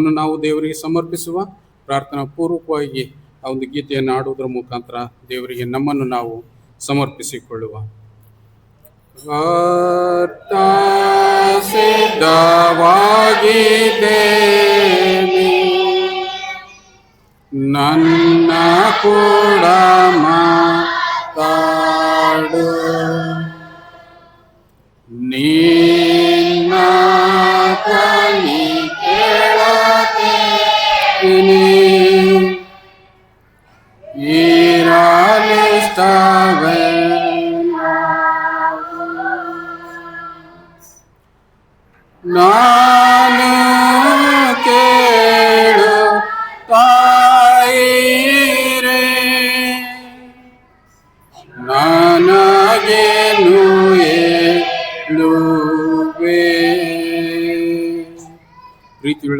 ನಾವು ದೇವರಿಗೆ ಸಮರ್ಪಿಸುವ ಪ್ರಾರ್ಥನಾ ಪೂರ್ವಕವಾಗಿ ಆ ಒಂದು ಗೀತೆಯನ್ನು ಆಡುವುದರ ಮುಖಾಂತರ ದೇವರಿಗೆ ನಮ್ಮನ್ನು ನಾವು ಸಮರ್ಪಿಸಿಕೊಳ್ಳುವ. ಸಿದ್ಧವಾಗಿದೆ. ನನ್ನ ಕೂಡ ಮಾತಾಡು ನಿನ್ನ No! Nah.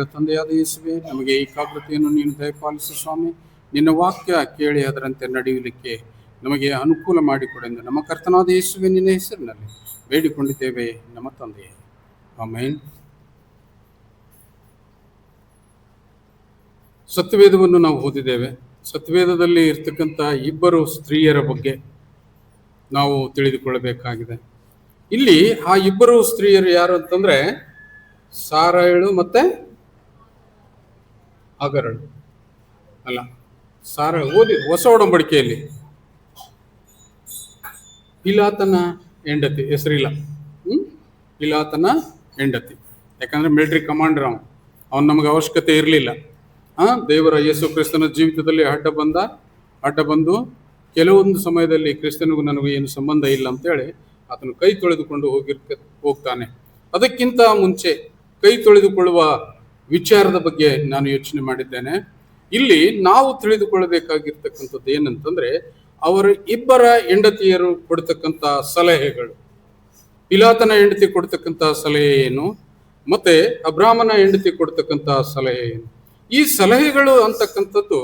ತಂದೆಯಾದ ಯೇಸುವೆ, ನಮಗೆ ಏಕಾಗ್ರತೆಯನ್ನು ನೀನು ದಯಪಾಲಿಸು ಸ್ವಾಮಿ. ನಿನ್ನ ವಾಕ್ಯ ಕೇಳಿ ಅದರಂತೆ ನಡೆಯಲಿಕ್ಕೆ ನಮಗೆ ಅನುಕೂಲ ಮಾಡಿಕೊಡೆಂದು ನಮ್ಮ ಕರ್ತನಾದ ಯೇಸುವೆ ನಿನ್ನ ಹೆಸರಿನಲ್ಲಿ ಬೇಡಿಕೊಂಡಿದ್ದೇವೆ, ನಮ್ಮ ತಂದೆಯೇ. ಆಮೇನ್. ಸತ್ಯವೇದವನ್ನು ನಾವು ಓದಿದ್ದೇವೆ. ಸತ್ಯವೇದದಲ್ಲಿ ಇರ್ತಕ್ಕಂಥ ಇಬ್ಬರು ಸ್ತ್ರೀಯರ ಬಗ್ಗೆ ನಾವು ತಿಳಿದುಕೊಳ್ಳಬೇಕಾಗಿದೆ. ಇಲ್ಲಿ ಆ ಇಬ್ಬರು ಸ್ತ್ರೀಯರು ಯಾರು ಅಂತಂದ್ರೆ, ಸಾರಾಯಳು ಮತ್ತೆ ಅಗರಳು ಅಲ್ಲ, ಸಾರ ಓದಿ ಹೊಸ ಒಡಂಬಡಿಕೆಯಲ್ಲಿ. ಪಿಲಾತನ ಹೆಂಡತಿ, ಹೆಸರಿಲ್ಲ. ಹ್ಮ್? ಪಿಲಾತನ ಹೆಂಡತಿ. ಯಾಕಂದ್ರೆ ಮಿಲಿಟರಿ ಕಮಾಂಡರ್ ಅವನು. ಅವನು ನಮಗೆ ಅವಶ್ಯಕತೆ ಇರಲಿಲ್ಲ. ಆ, ದೇವರ ಯೇಸು ಕ್ರಿಸ್ತನ ಜೀವಿತದಲ್ಲಿ ಅಡ್ಡ ಬಂದ ಅಡ್ಡ ಬಂದು ಕೆಲವೊಂದು ಸಮಯದಲ್ಲಿ ಕ್ರಿಸ್ತನಿಗೂ ನನಗೂ ಏನು ಸಂಬಂಧ ಇಲ್ಲ ಅಂತೇಳಿ ಆತನು ಕೈ ತೊಳೆದುಕೊಂಡು ಹೋಗಿರ್ತ ಹೋಗ್ತಾನೆ. ಅದಕ್ಕಿಂತ ಮುಂಚೆ ಕೈ ತೊಳೆದುಕೊಳ್ಳುವ ವಿಚಾರದ ಬಗ್ಗೆ ನಾನು ಯೋಚನೆ ಮಾಡಿದ್ದೇನೆ. ಇಲ್ಲಿ ನಾವು ತಿಳಿದುಕೊಳ್ಳಬೇಕಾಗಿರ್ತಕ್ಕಂಥದ್ದು ಏನಂತಂದ್ರೆ, ಅವರ ಇಬ್ಬರ ಹೆಂಡತಿಯರು ಕೊಡ್ತಕ್ಕಂಥ ಸಲಹೆಗಳು. ಪಿಲಾತನ ಹೆಂಡತಿ ಕೊಡ್ತಕ್ಕಂಥ ಸಲಹೆ ಏನು? ಮತ್ತೆ ಅಬ್ರಾಹ್ಮನ ಹೆಂಡತಿ ಕೊಡ್ತಕ್ಕಂಥ ಸಲಹೆ ಏನು? ಈ ಸಲಹೆಗಳು ಅಂತಕ್ಕಂಥದ್ದು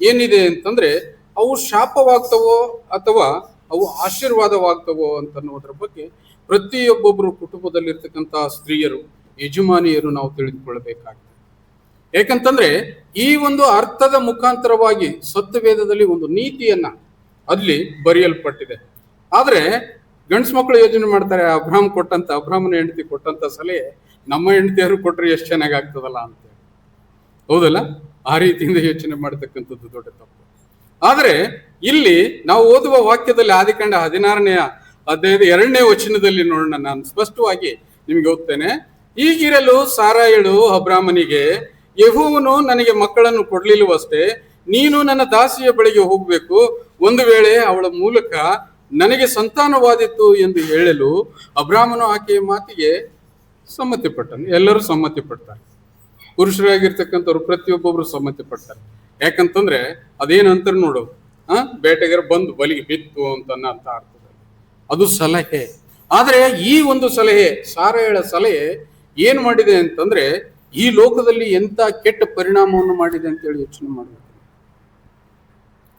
ಏನಿದೆ ಅಂತಂದ್ರೆ, ಅವು ಶಾಪವಾಗ್ತವೋ ಅಥವಾ ಅವು ಆಶೀರ್ವಾದವಾಗ್ತವೋ ಅಂತನ್ನುವುದರ ಬಗ್ಗೆ ಪ್ರತಿಯೊಬ್ಬೊಬ್ಬರು ಕುಟುಂಬದಲ್ಲಿರ್ತಕ್ಕಂಥ ಸ್ತ್ರೀಯರು, ಯಜಮಾನಿಯರು ನಾವು ತಿಳಿದುಕೊಳ್ಳಬೇಕಾಗಿದೆ ಯಾಕಂತಂದ್ರೆ ಈ ಒಂದು ಅರ್ಥದ ಮುಖಾಂತರವಾಗಿ ಸತ್ಯವೇದದಲ್ಲಿ ಒಂದು ನೀತಿಯನ್ನ ಅಲ್ಲಿ ಬರೆಯಲ್ಪಟ್ಟಿದೆ. ಆದ್ರೆ ಗಂಡ್ಸ್ ಮಕ್ಕಳು ಯೋಚನೆ ಮಾಡ್ತಾರೆ, ಅಬ್ರಾಹ್ಮ್ ಕೊಟ್ಟಂತ, ಅಬ್ರಾಹ್ಮನ ಹೆಂಡತಿ ಕೊಟ್ಟಂತ ಸಲಹೆ, ನಮ್ಮ ಹೆಂಡತಿಯರು ಕೊಟ್ರೆ ಎಷ್ಟು ಚೆನ್ನಾಗಿ ಆಗ್ತದಲ್ಲ ಅಂತ ಹೌದಲ್ಲ? ಆ ರೀತಿಯಿಂದ ಯೋಚನೆ ಮಾಡತಕ್ಕಂಥದ್ದು ದೊಡ್ಡ ತಪ್ಪು. ಆದರೆ ಇಲ್ಲಿ ನಾವು ಓದುವ ವಾಕ್ಯದಲ್ಲಿ ಆದಿಕಂಡ ಹದಿನಾರನೆಯ ಅಧ್ಯಾಯದ ಎರಡನೇ ವಚನದಲ್ಲಿ ನೋಡೋಣ. ನಾನು ಸ್ಪಷ್ಟವಾಗಿ ನಿಮ್ಗೆ ಓದ್ತೇನೆ ಈಗಿರಲು ಸಾರಾಯಳು ಅಬ್ರಾಹ್ಮನಿಗೆ ಯಹುವನು ನನಗೆ ಮಕ್ಕಳನ್ನು ಕೊಡ್ಲಿಲ್ಲವಷ್ಟೇ, ನೀನು ನನ್ನ ದಾಸಿಯ ಬಳಿಗೆ ಹೋಗಬೇಕು. ಒಂದು ವೇಳೆ ಅವಳ ಮೂಲಕ ನನಗೆ ಸಂತಾನವಾದಿತ್ತು ಎಂದು ಹೇಳಲು ಅಬ್ರಾಹ್ಮನು ಆಕೆಯ ಮಾತಿಗೆ ಸಮ್ಮತಿ ಪಟ್ಟನು ಎಲ್ಲರೂ ಸಮ್ಮತಿ ಪಡ್ತಾರೆ ಪುರುಷರಾಗಿರ್ತಕ್ಕಂಥವ್ರು ಪ್ರತಿಯೊಬ್ಬೊಬ್ರು ಸಮ್ಮತಿ ಪಡ್ತಾರೆ ಯಾಕಂತಂದ್ರೆ ಅದೇನಂತ ನೋಡು, ಆ, ಬೇಟೆಗಾರ ಬಂದು ಬಲಿಗೆ ಬಿತ್ತು ಅಂತ ಅಂತ ಅರ್ಥದಲ್ಲಿ. ಅದು ಸಲಹೆ. ಆದರೆ ಈ ಒಂದು ಸಲಹೆ ಸಾರಳ ಸಲಹೆ ಏನ್ ಮಾಡಿದೆ ಅಂತಂದ್ರೆ ಈ ಲೋಕದಲ್ಲಿ ಎಂತ ಕೆಟ್ಟ ಪರಿಣಾಮವನ್ನು ಮಾಡಿದೆ ಅಂತೇಳಿ ಯೋಚನೆ ಮಾಡಬೇಕು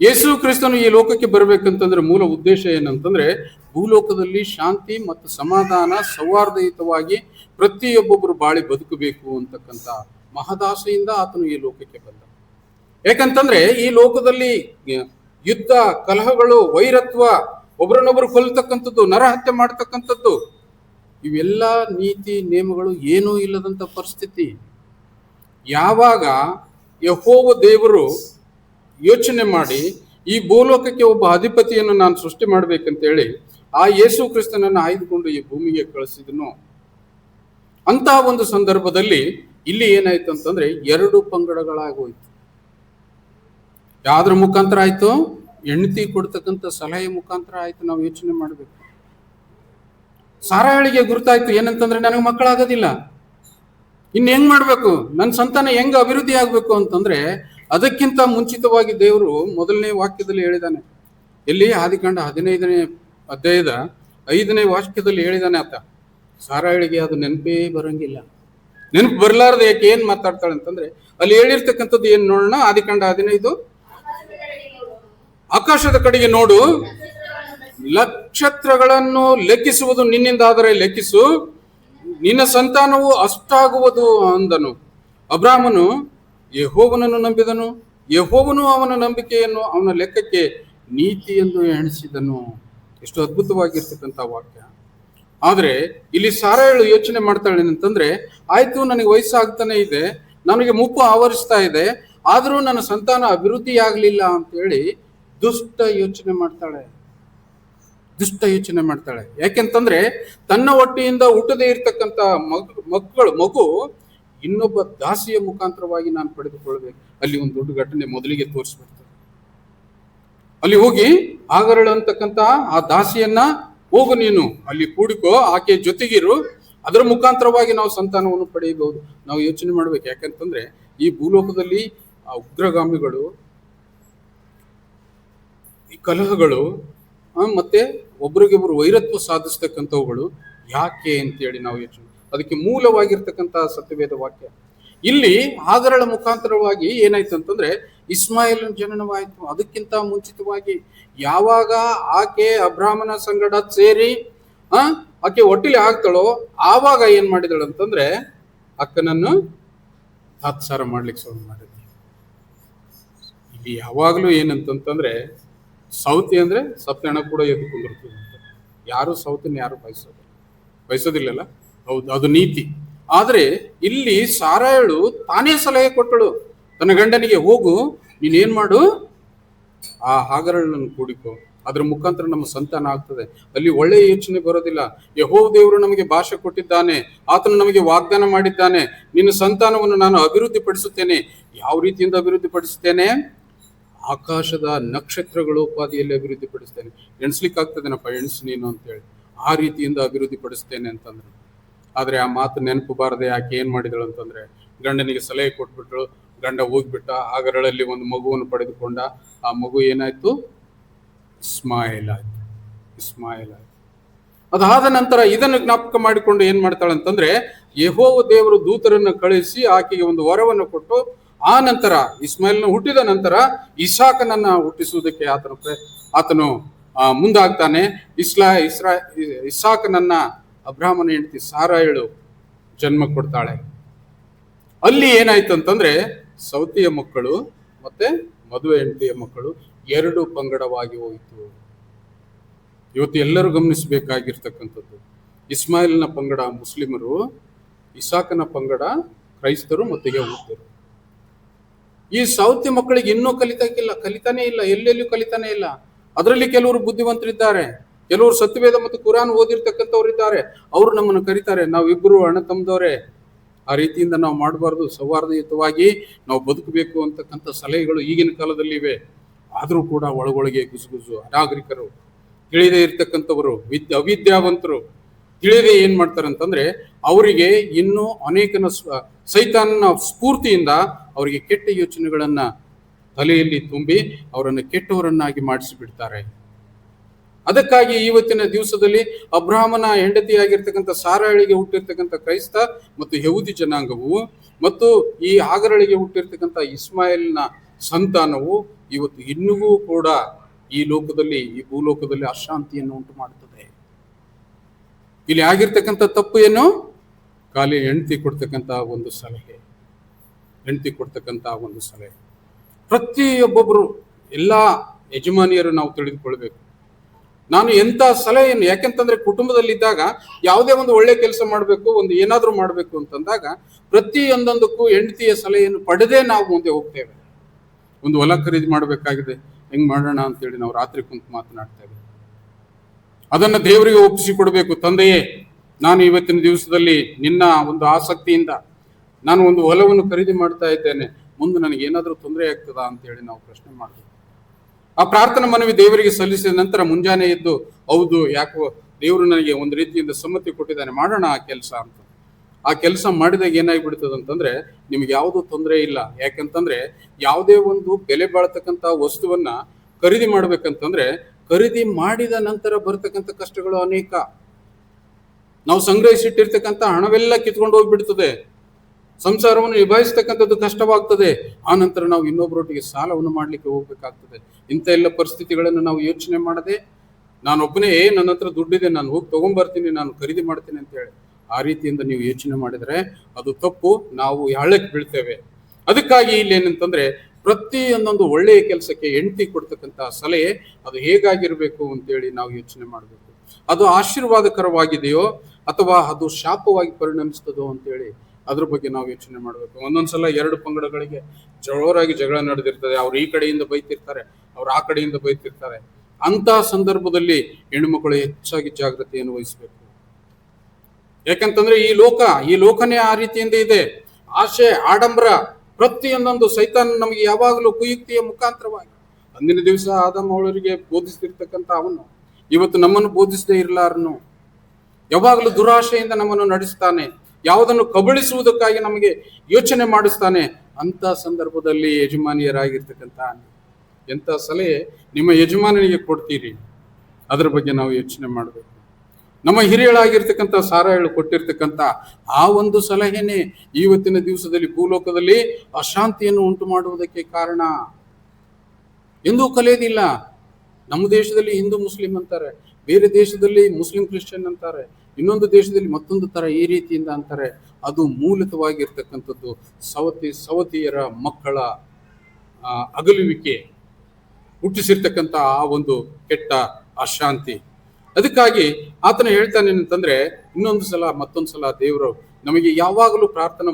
ಯೇಸು ಕ್ರಿಸ್ತನು ಈ ಲೋಕಕ್ಕೆ ಬರಬೇಕಂತಂದ್ರೆ ಮೂಲ ಉದ್ದೇಶ ಏನಂತಂದ್ರೆ ಭೂಲೋಕದಲ್ಲಿ ಶಾಂತಿ ಮತ್ತು ಸಮಾಧಾನ ಸೌಹಾರ್ದಯುತವಾಗಿ ಪ್ರತಿಯೊಬ್ಬೊಬ್ಬರು ಬಾಳಿ ಬದುಕಬೇಕು ಅಂತಕ್ಕಂಥ ಮಹದಾಸೆಯಿಂದ ಆತನು ಈ ಲೋಕಕ್ಕೆ ಬಂದ. ಯಾಕಂತಂದ್ರೆ ಈ ಲೋಕದಲ್ಲಿ ಯುದ್ಧ, ಕಲಹಗಳು, ವೈರತ್ವ, ಒಬ್ರನ್ನೊಬ್ರು ಕೊಲ್ತಕ್ಕಂಥದ್ದು ನರಹತ್ಯೆ ಮಾಡ್ತಕ್ಕಂಥದ್ದು, ಇವೆಲ್ಲ ನೀತಿ, ನಿಯಮಗಳು ಏನೂ ಇಲ್ಲದಂತ ಪರಿಸ್ಥಿತಿ. ಯಾವಾಗ ಯಹೋವ ದೇವರು ಯೋಚನೆ ಮಾಡಿ ಈ ಭೂಲೋಕಕ್ಕೆ ಒಬ್ಬ ಅಧಿಪತಿಯನ್ನು ನಾನು ಸೃಷ್ಟಿ ಮಾಡ್ಬೇಕಂತೇಳಿ ಆ ಯೇಸು ಕ್ರಿಸ್ತನನ್ನು ಆಯ್ದುಕೊಂಡು ಈ ಭೂಮಿಗೆ ಕಳಿಸಿದನು. ಅಂತಹ ಒಂದು ಸಂದರ್ಭದಲ್ಲಿ ಇಲ್ಲಿ ಏನಾಯ್ತು ಅಂತಂದ್ರೆ ಎರಡು ಪಂಗಡಗಳಾಗೋಯ್ತು ಯಾವ್ದ್ರ ಮುಖಾಂತರ ಆಯ್ತು? ಹೆಂಡತಿ ಕೊಡ್ತಕ್ಕಂಥ ಸಲಹೆ ಮುಖಾಂತರ ಆಯ್ತು ನಾವು ಯೋಚನೆ ಮಾಡಬೇಕು. ಸಾರಾಳಿಗೆ ಗುರುತಾಯ್ತು ಏನಂತಂದ್ರೆ ನನಗೆ ಮಕ್ಕಳಾಗೋದಿಲ್ಲ. ಇನ್ನು ಹೆಂಗ್ ಮಾಡಬೇಕು? ನನ್ನ ಸಂತಾನ ಹೆಂಗ್ ಅಭಿವೃದ್ಧಿ ಆಗಬೇಕು ಅಂತಂದ್ರೆ ಅದಕ್ಕಿಂತ ಮುಂಚಿತವಾಗಿ ದೇವರು ಮೊದಲನೇ ವಾಕ್ಯದಲ್ಲಿ ಹೇಳಿದಾನೆ. ಎಲ್ಲಿ? ಆದಿಕಾಂಡ ಹದಿನೈದನೇ ಅಧ್ಯಾಯದ ಐದನೇ ವಾಕ್ಯದಲ್ಲಿ ಹೇಳಿದಾನೆ ಆತ. ಸಾರಾಳಿಗೆ ಅದು ನೆನಪೇ ಬರಂಗಿಲ್ಲ. ನೆನಪು ಬರಲಾರದು ಯಾಕೆ ಏನ್ ಮಾತಾಡ್ತಾಳೆ ಅಂತಂದ್ರೆ ಅಲ್ಲಿ ಹೇಳಿರ್ತಕ್ಕಂಥದ್ದು ಏನ್ ನೋಡೋಣ? ಆದಿಕಾಂಡ ಹದಿನೈದು. ಆಕಾಶದ ಕಡೆಗೆ ನೋಡು. ನಕ್ಷತ್ರಗಳನ್ನು ಲೆಕ್ಕಿಸುವುದು ನಿನ್ನಿಂದಾದರೆ ಲೆಕ್ಕಿಸು. ನಿನ್ನ ಸಂತಾನವು ಅಷ್ಟಾಗುವುದು ಅಂದನು. ಅಬ್ರಾಹ್ಮನು ಯಹೋವನನ್ನು ನಂಬಿದನು. ಯಹೋವನು ಅವನ ನಂಬಿಕೆಯನ್ನು ಅವನ ಲೆಕ್ಕಕ್ಕೆ ನೀತಿ ಎಂದು ಎಣಿಸಿದನು. ಎಷ್ಟು ಅದ್ಭುತವಾಗಿರ್ತಕ್ಕಂಥ ವಾಕ್ಯ. ಆದರೆ ಇಲ್ಲಿ ಸಾರಾಳು ಯೋಚನೆ ಮಾಡ್ತಾಳೆ ಅಂತಂದ್ರೆ ಆಯ್ತು, ನನಗೆ ವಯಸ್ಸಾಗ್ತಾನೆ ಇದೆ. ನನಗೆ ಮುಪ್ಪು ಆವರಿಸ್ತಾ ಇದೆ. ಆದರೂ ನನ್ನ ಸಂತಾನ ಅಭಿವೃದ್ಧಿ ಆಗ್ಲಿಲ್ಲ ಅಂತ ಹೇಳಿ ದುಷ್ಟ ಯೋಚನೆ ಮಾಡ್ತಾಳೆ. ದುಷ್ಟ ಯೋಚನೆ ಮಾಡ್ತಾಳೆ. ಯಾಕೆಂತಂದ್ರೆ ತನ್ನ ಹೊಟ್ಟೆಯಿಂದ ಹುಟ್ಟದೇ ಇರ್ತಕ್ಕಂಥ ಮಕ್ಕಳು ಮಗು ಇನ್ನೊಬ್ಬ ದಾಸಿಯ ಮುಖಾಂತರವಾಗಿ ನಾನು ಪಡೆದುಕೊಳ್ಬೇಕು ಅಲ್ಲಿ ಒಂದು ದೊಡ್ಡ ಘಟನೆ ಮೊದಲಿಗೆ ತೋರಿಸ್ಬಿಡ್ತಾರೆ ಅಲ್ಲಿ ಹೋಗಿ ಆಗರಳು ಅಂತಕ್ಕಂಥ ಆ ದಾಸಿಯನ್ನ, ಹೋಗು ನೀನು, ಅಲ್ಲಿ ಕೂಡಿಕೋ, ಆಕೆ ಜೊತೆಗಿರು, ಅದರ ಮುಖಾಂತರವಾಗಿ ನಾವು ಸಂತಾನವನ್ನು ಪಡೆಯಬಹುದು. ನಾವು ಯೋಚನೆ ಮಾಡ್ಬೇಕು. ಯಾಕಂತಂದ್ರೆ ಈ ಭೂಲೋಕದಲ್ಲಿ ಆ ಉಗ್ರಗಾಮಿಗಳು, ಈ ಕಲಹಗಳು ಮತ್ತೆ ಒಬ್ರಿಗೊಬ್ರು ವೈರತ್ವ ಸಾಧಿಸ್ತಕ್ಕಂಥವುಗಳು ಯಾಕೆ ಅಂತೇಳಿ ನಾವು ಯೋಚನೆ ಅದಕ್ಕೆ ಮೂಲವಾಗಿರ್ತಕ್ಕಂತಹ ಸತ್ಯವೇದ ವಾಕ್ಯ. ಇಲ್ಲಿ ಆದರಳ ಮುಖಾಂತರವಾಗಿ ಏನಾಯ್ತು ಅಂತಂದ್ರೆ ಇಸ್ಮಾಯಿಲ್ ಜನನವಾಯಿತು. ಅದಕ್ಕಿಂತ ಮುಂಚಿತವಾಗಿ ಯಾವಾಗ ಆಕೆ ಅಬ್ರಾಹ್ಮಣ ಸಂಗಡ ಸೇರಿ, ಆ, ಆಕೆ ಒಟ್ಟಿಲಿ ಆಗ್ತಾಳೋ, ಆವಾಗ ಏನ್ ಮಾಡಿದಳು ಅಂತಂದ್ರೆ ಅಕ್ಕನನ್ನು ತಾತ್ಸಾರ ಮಾಡ್ಲಿಕ್ಕೆ ಶುರು ಮಾಡಿದ್ವಿ ಇಲ್ಲಿ ಯಾವಾಗಲೂ ಏನಂತಂತಂದ್ರೆ ಸೌತಿ ಅಂದ್ರೆ ಸಪ್ತಣ ಕೂಡ ಎದ್ದು ಕುಂದಿರ್ತೀವಿ ಅಂತ. ಯಾರು ಸೌತಿನ ಯಾರು ಬಯಸೋದು ಬಯಸೋದಿಲ್ಲಲ್ಲ? ಹೌದು, ಅದು ನೀತಿ. ಆದರೆ ಇಲ್ಲಿ ಸಾರಾಯಳು ತಾನೇ ಸಲಹೆ ಕೊಟ್ಟಳು. ತನ್ನ ಗಂಡನಿಗೆ, ಹೋಗು, ನೀನೇನು ಮಾಡು? ಆ ಹಾಗರಳನ್ನು ಕೂಡಿಕೋ. ಅದ್ರ ಮುಖಾಂತರ ನಮ್ಮ ಸಂತಾನ ಆಗ್ತದೆ. ಅಲ್ಲಿ ಒಳ್ಳೆಯ ಯೋಚನೆ ಬರೋದಿಲ್ಲ. ಯಹೋ ದೇವರು ನಮಗೆ ಭಾಷೆ ಕೊಟ್ಟಿದ್ದಾನೆ. ಆತನು ನಮಗೆ ವಾಗ್ದಾನ ಮಾಡಿದ್ದಾನೆ. ನಿನ್ನ ಸಂತಾನವನ್ನು ನಾನು ಅಭಿವೃದ್ಧಿ ಪಡಿಸುತ್ತೇನೆ ಯಾವ ರೀತಿಯಿಂದ ಅಭಿವೃದ್ಧಿ ಪಡಿಸುತ್ತೇನೆ ಆಕಾಶದ ನಕ್ಷತ್ರಗಳು ಉಪಾಧಿಯಲ್ಲಿ ಅಭಿವೃದ್ಧಿ ಪಡಿಸ್ತೇನೆ ಎಣಿಸ್ಲಿಕ್ಕೆ ಎಣಿಸು ನೀನು ಅಂತೇಳಿ. ಆ ರೀತಿಯಿಂದ ಅಭಿವೃದ್ಧಿ ಪಡಿಸ್ತೇನೆ ಅಂತಂದ್ರು. ಆದರೆ ಆ ಮಾತು ನೆನಪು ಬಾರದೆ ಆಕೆ ಏನು ಮಾಡಿದಳು ಅಂತಂದ್ರೆ, ಗಂಡನಿಗೆ ಸಲಹೆ ಕೊಟ್ಬಿಟ್ರು, ಗಂಡ ಹೋಗ್ಬಿಟ್ಟ ಆಗರಳಲ್ಲಿ ಒಂದು ಮಗುವನ್ನು ಪಡೆದುಕೊಂಡ, ಆ ಮಗು ಏನಾಯ್ತು? ಇಸ್ಮಾಯಿಲ್ ಆಯ್ತು. ಇಸ್ಮಾಯಿಲ್ ಆಯ್ತು. ಅದಾದ ನಂತರ ಇದನ್ನು ಜ್ಞಾಪಕ ಮಾಡಿಕೊಂಡು ಏನ್ ಮಾಡ್ತಾಳೆ ಅಂತಂದ್ರೆ ಯಹೋವ ದೇವರು ದೂತರನ್ನು ಕಳಿಸಿ ಆಕೆಗೆ ಒಂದು ವರವನ್ನು ಕೊಟ್ಟು ಆ ನಂತರ, ಇಸ್ಮಾಯಿಲ್ನ ಹುಟ್ಟಿದ ನಂತರ ಇಸಾಕನನ್ನ ಹುಟ್ಟಿಸುವುದಕ್ಕೆ ಆತನ ಆತನು ಮುಂದಾಗ್ತಾನೆ. ಇಸ್ಲಾ, ಇಸ್ರಾ, ಇಸಾಕನನ್ನ ಅಬ್ರಾಹ್ಮನ ಹೆಂಡತಿ ಸಾರಾಯಳು ಜನ್ಮ ಕೊಡ್ತಾಳೆ. ಅಲ್ಲಿ ಏನಾಯ್ತು ಅಂತಂದ್ರೆ, ಸೌತಿಯ ಮಕ್ಕಳು ಮತ್ತೆ ಮದುವೆ ಹೆಂಡತಿಯ ಮಕ್ಕಳು ಎರಡು ಪಂಗಡವಾಗಿ ಹೋಯಿತು. ಇವತ್ತು ಎಲ್ಲರೂ ಗಮನಿಸಬೇಕಾಗಿರ್ತಕ್ಕಂಥದ್ದು. ಇಸ್ಮಾಯಿಲ್ನ ಪಂಗಡ ಮುಸ್ಲಿಮರು, ಇಸಾಕನ ಪಂಗಡ ಕ್ರೈಸ್ತರು ಮತ್ತು ಯಹೂದ್ಯರು. ಈ ಸೌತಿ ಮಕ್ಕಳಿಗೆ ಇನ್ನೂ ಕಲಿತಕ್ಕಿಲ್ಲ, ಕಲಿತಾನೆ ಇಲ್ಲ, ಎಲ್ಲೆಲ್ಲೂ ಕಲಿತಾನೆ ಇಲ್ಲ. ಅದರಲ್ಲಿ ಕೆಲವರು ಬುದ್ಧಿವಂತರಿದ್ದಾರೆ. ಕೆಲವರು ಸತ್ಯವೇದ ಮತ್ತು ಕುರಾನ್ ಓದಿರ್ತಕ್ಕಂಥವ್ರು ಇದ್ದಾರೆ ಅವರು ನಮ್ಮನ್ನು ಕರೀತಾರೆ. ನಾವಿಬ್ಬರು ಅಣ್ಣ ತಮ್ಮದವರೇ. ಆ ರೀತಿಯಿಂದ ನಾವು ಮಾಡಬಾರ್ದು. ಸೌಹಾರ್ದಯುತವಾಗಿ ನಾವು ಬದುಕಬೇಕು ಅಂತಕ್ಕಂಥ ಸಲಹೆಗಳು ಈಗಿನ ಕಾಲದಲ್ಲಿ ಇವೆ. ಆದರೂ ಕೂಡ ಒಳಗೊಳಗೆ ಗುಸುಗುಸು ನಾಗರಿಕರು ತಿಳಿದೇ ಇರ್ತಕ್ಕಂಥವರು ವಿದ್ಯ ಅವಿದ್ಯಾವಂತರು, ತಿಳಿದೇ ಏನು ಮಾಡ್ತಾರೆ ಅಂತಂದರೆ ಅವರಿಗೆ ಇನ್ನೂ ಅನೇಕನ ಸೈತಾನನ ಸ್ಫೂರ್ತಿಯಿಂದ ಅವರಿಗೆ ಕೆಟ್ಟ ಯೋಚನೆಗಳನ್ನು ತಲೆಯಲ್ಲಿ ತುಂಬಿ ಅವರನ್ನು ಕೆಟ್ಟವರನ್ನಾಗಿ ಮಾಡಿಸಿಬಿಡ್ತಾರೆ. ಅದಕ್ಕಾಗಿ ಇವತ್ತಿನ ದಿವಸದಲ್ಲಿ ಅಬ್ರಾಹ್ಮನ ಹೆಂಡತಿಯಾಗಿರ್ತಕ್ಕಂಥ ಸಾರಾಳಿಗೆ ಹುಟ್ಟಿರ್ತಕ್ಕಂಥ ಕ್ರೈಸ್ತ ಮತ್ತು ಯಹೂದಿ ಜನಾಂಗವು ಮತ್ತು ಈ ಆಗರಳಿಗೆ ಹುಟ್ಟಿರ್ತಕ್ಕಂಥ ಇಸ್ಮಾಯಿಲ್ನ ಸಂತಾನವು ಇವತ್ತು ಇನ್ನಿಗೂ ಕೂಡ ಈ ಲೋಕದಲ್ಲಿ, ಈ ಭೂಲೋಕದಲ್ಲಿ ಅಶಾಂತಿಯನ್ನು ಉಂಟು ಮಾಡುತ್ತದೆ ಇಲ್ಲಿ ಆಗಿರ್ತಕ್ಕಂಥ ತಪ್ಪು ಏನು? ಖಾಲಿ ಹೆಂಡತಿ ಕೊಡ್ತಕ್ಕಂಥ ಒಂದು ಸಲಹೆ. ಹೆಂಡತಿ ಕೊಡ್ತಕ್ಕಂಥ ಒಂದು ಸಲಹೆ ಪ್ರತಿಯೊಬ್ಬೊಬ್ಬರು ಎಲ್ಲ ಯಜಮಾನಿಯರು ನಾವು ತಿಳಿದುಕೊಳ್ಬೇಕು. ನಾನು ಎಂತ ಸಲಹೆಯನ್ನು, ಯಾಕೆಂತಂದ್ರೆ ಕುಟುಂಬದಲ್ಲಿದ್ದಾಗ ಯಾವುದೇ ಒಂದು ಒಳ್ಳೆ ಕೆಲಸ ಮಾಡಬೇಕು, ಒಂದು ಏನಾದರೂ ಮಾಡಬೇಕು ಅಂತಂದಾಗ ಪ್ರತಿಯೊಂದೊಂದಕ್ಕೂ ಹೆಂಡತಿಯ ಸಲಹೆಯನ್ನು ಪಡೆದೇ ನಾವು ಮುಂದೆ ಹೋಗ್ತೇವೆ. ಒಂದು ಹೊಲ ಖರೀದಿ ಮಾಡಬೇಕಾಗಿದೆ, ಹೆಂಗ್ ಮಾಡೋಣ ಅಂತೇಳಿ ನಾವು ರಾತ್ರಿ ಕುಂತು ಮಾತನಾಡ್ತೇವೆ. ಅದನ್ನ ದೇವರಿಗೆ ಒಪ್ಪಿಸಿ ಕೊಡಬೇಕು ತಂದೆಯೇ. ನಾನು ಇವತ್ತಿನ ದಿವಸದಲ್ಲಿ ನಿನ್ನ ಒಂದು ಆಸಕ್ತಿಯಿಂದ ನಾನು ಒಂದು ಹೊಲವನ್ನು ಖರೀದಿ ಮಾಡ್ತಾ ಇದ್ದೇನೆ. ಮುಂದೆ ನನಗೆ ಏನಾದರೂ ತೊಂದರೆ ಆಗ್ತದಾ ಅಂತೇಳಿ ನಾವು ಪ್ರಶ್ನೆ ಮಾಡ್ತೀವಿ. ಆ ಪ್ರಾರ್ಥನಾ ಮನವಿ ದೇವರಿಗೆ ಸಲ್ಲಿಸಿದ ನಂತರ ಮುಂಜಾನೆ ಎದ್ದು, ಹೌದು, ಯಾಕೋ ದೇವರು ನನಗೆ ಒಂದು ರೀತಿಯಿಂದ ಸಮ್ಮತಿ ಕೊಟ್ಟಿದ್ದಾನೆ, ಮಾಡೋಣ ಆ ಕೆಲಸ ಅಂತ. ಆ ಕೆಲಸ ಮಾಡಿದಾಗ ಏನಾಗ್ಬಿಡ್ತದೆ ಅಂತಂದ್ರೆ, ನಿಮ್ಗೆ ಯಾವುದೂ ತೊಂದರೆ ಇಲ್ಲ. ಯಾಕಂತಂದ್ರೆ, ಯಾವುದೇ ಒಂದು ಬೆಲೆ ಬಾಳ್ತಕ್ಕಂಥ ವಸ್ತುವನ್ನ ಖರೀದಿ ಮಾಡ್ಬೇಕಂತಂದ್ರೆ, ಖರೀದಿ ಮಾಡಿದ ನಂತರ ಬರ್ತಕ್ಕಂಥ ಕಷ್ಟಗಳು ಅನೇಕ. ನಾವು ಸಂಗ್ರಹಿಸಿಟ್ಟಿರ್ತಕ್ಕಂಥ ಹಣವೆಲ್ಲ ಕಿತ್ಕೊಂಡು ಹೋಗ್ಬಿಡ್ತದೆ. ಸಂಸಾರವನ್ನು ನಿಭಾಯಿಸ್ತಕ್ಕಂಥದ್ದು ಕಷ್ಟವಾಗ್ತದೆ. ಆ ನಂತರ ನಾವು ಇನ್ನೊಬ್ಬರೊಟ್ಟಿಗೆ ಸಾಲವನ್ನು ಮಾಡಲಿಕ್ಕೆ ಹೋಗ್ಬೇಕಾಗ್ತದೆ. ಇಂಥ ಎಲ್ಲ ಪರಿಸ್ಥಿತಿಗಳನ್ನು ನಾವು ಯೋಚನೆ ಮಾಡದೆ, ನಾನೊಬ್ಬನೇ ನನ್ನ ಹತ್ರ ದುಡ್ಡಿದೆ, ನಾನು ಹೋಗಿ ತಗೊಂಬರ್ತೀನಿ, ನಾನು ಖರೀದಿ ಮಾಡ್ತೀನಿ ಅಂತ ಹೇಳಿ, ಆ ರೀತಿಯಿಂದ ನೀವು ಯೋಚನೆ ಮಾಡಿದರೆ ಅದು ತಪ್ಪು, ನಾವು ಹಳ್ಳಕ್ಕೆ ಬೀಳ್ತೇವೆ. ಅದಕ್ಕಾಗಿ ಇಲ್ಲಿ ಏನಂತಂದ್ರೆ, ಪ್ರತಿಯೊಂದೊಂದು ಒಳ್ಳೆಯ ಕೆಲಸಕ್ಕೆ ಹೆಂಡತಿ ಕೊಡ್ತಕ್ಕಂತಹ ಸಲಹೆ, ಅದು ಹೇಗಾಗಿರ್ಬೇಕು ಅಂತೇಳಿ ನಾವು ಯೋಚನೆ ಮಾಡಬೇಕು. ಅದು ಆಶೀರ್ವಾದಕರವಾಗಿದೆಯೋ ಅಥವಾ ಅದು ಶಾಪವಾಗಿ ಪರಿಣಮಿಸ್ತದೋ ಅಂತೇಳಿ ಅದ್ರ ಬಗ್ಗೆ ನಾವು ಯೋಚನೆ ಮಾಡಬೇಕು. ಒಂದೊಂದ್ಸಲ ಎರಡು ಪಂಗಡಗಳಿಗೆ ಜೋರಾಗಿ ಜಗಳ ನಡೆದಿರ್ತದೆ. ಅವ್ರು ಈ ಕಡೆಯಿಂದ ಬೈತಿರ್ತಾರೆ, ಅವ್ರು ಆ ಕಡೆಯಿಂದ ಬೈತಿರ್ತಾರೆ. ಅಂತ ಸಂದರ್ಭದಲ್ಲಿ ಹೆಣ್ಣುಮಕ್ಕಳು ಹೆಚ್ಚಾಗಿ ಜಾಗ್ರತೆಯನ್ನು ವಹಿಸಬೇಕು. ಯಾಕಂತಂದ್ರೆ ಈ ಲೋಕ, ಈ ಲೋಕನೇ ಆ ರೀತಿಯಿಂದ ಇದೆ. ಆಶೆ ಆಡಂಬರ ಪ್ರತಿಯೊಂದೊಂದು ಸೈತಾನ ನಮಗೆ ಯಾವಾಗಲೂ ಕುಯುಕ್ತಿಯ ಮುಖಾಂತರವಾಗಿ. ಅಂದಿನ ದಿವಸ ಆದಮ್ ಅವಳರಿಗೆ ಬೋಧಿಸ್ತಿರ್ತಕ್ಕಂಥ ಅವನು. ಇವತ್ತು ನಮ್ಮನ್ನು ಬೋಧಿಸದೇ ಇರಲಾರನು. ಯಾವಾಗಲೂ ದುರಾಶೆಯಿಂದ ನಮ್ಮನ್ನು ನಡೆಸ್ತಾನೆ. ಯಾವುದನ್ನು ಕಬಳಿಸುವುದಕ್ಕಾಗಿ ನಮಗೆ ಯೋಚನೆ ಮಾಡಿಸ್ತಾನೆ ಅಂತ ಸಂದರ್ಭದಲ್ಲಿ ಯಜಮಾನಿಯರಾಗಿರ್ತಕ್ಕಂಥ ಎಂಥ ಸಲಹೆ? ನಿಮ್ಮ ಯಜಮಾನನಿಗೆ ಕೊಡ್ತೀರಿ. ಅದರ ಬಗ್ಗೆ ನಾವು ಯೋಚನೆ ಮಾಡಬೇಕು. ನಮ್ಮ ಹಿರಿಯಳಾಗಿರ್ತಕ್ಕಂಥ ಸಾರಾಯಳು ಕೊಟ್ಟಿರ್ತಕ್ಕಂಥ ಆ ಒಂದು ಸಲಹೆನೇ ಇವತ್ತಿನ ದಿವಸದಲ್ಲಿ ಭೂಲೋಕದಲ್ಲಿ ಅಶಾಂತಿಯನ್ನು ಉಂಟು ಮಾಡುವುದಕ್ಕೆ ಕಾರಣ. ಎಂದೂ ಕಲಿಯೋದಿಲ್ಲ. ನಮ್ಮ ದೇಶದಲ್ಲಿ ಹಿಂದೂ ಮುಸ್ಲಿಂ ಅಂತಾರೆ. ಬೇರೆ ದೇಶದಲ್ಲಿ ಮುಸ್ಲಿಂ ಕ್ರಿಶ್ಚಿಯನ್ ಅಂತಾರೆ. ಇನ್ನೊಂದು ದೇಶದಲ್ಲಿ ಮತ್ತೊಂದು ಥರ ಈ ರೀತಿಯಿಂದ ಅಂತಾರೆ, ಅದು ಮೂಲತವಾಗಿರ್ತಕ್ಕಂಥದ್ದು ಸವತಿ, ಸವತಿಯರ ಮಕ್ಕಳ ಅಗಲುವಿಕೆ, ಹುಟ್ಟಿಸಿರ್ತಕ್ಕಂಥ ಆ ಒಂದು ಕೆಟ್ಟ ಅಶಾಂತಿ. ಅದಕ್ಕಾಗಿ ಆತನ ಹೇಳ್ತಾನೆ ಅಂತಂದ್ರೆ ಇನ್ನೊಂದು ಸಲ ಮತ್ತೊಂದು ಸಲ ದೇವರು ನಮಗೆ ಯಾವಾಗಲೂ ಪ್ರಾರ್ಥನಾ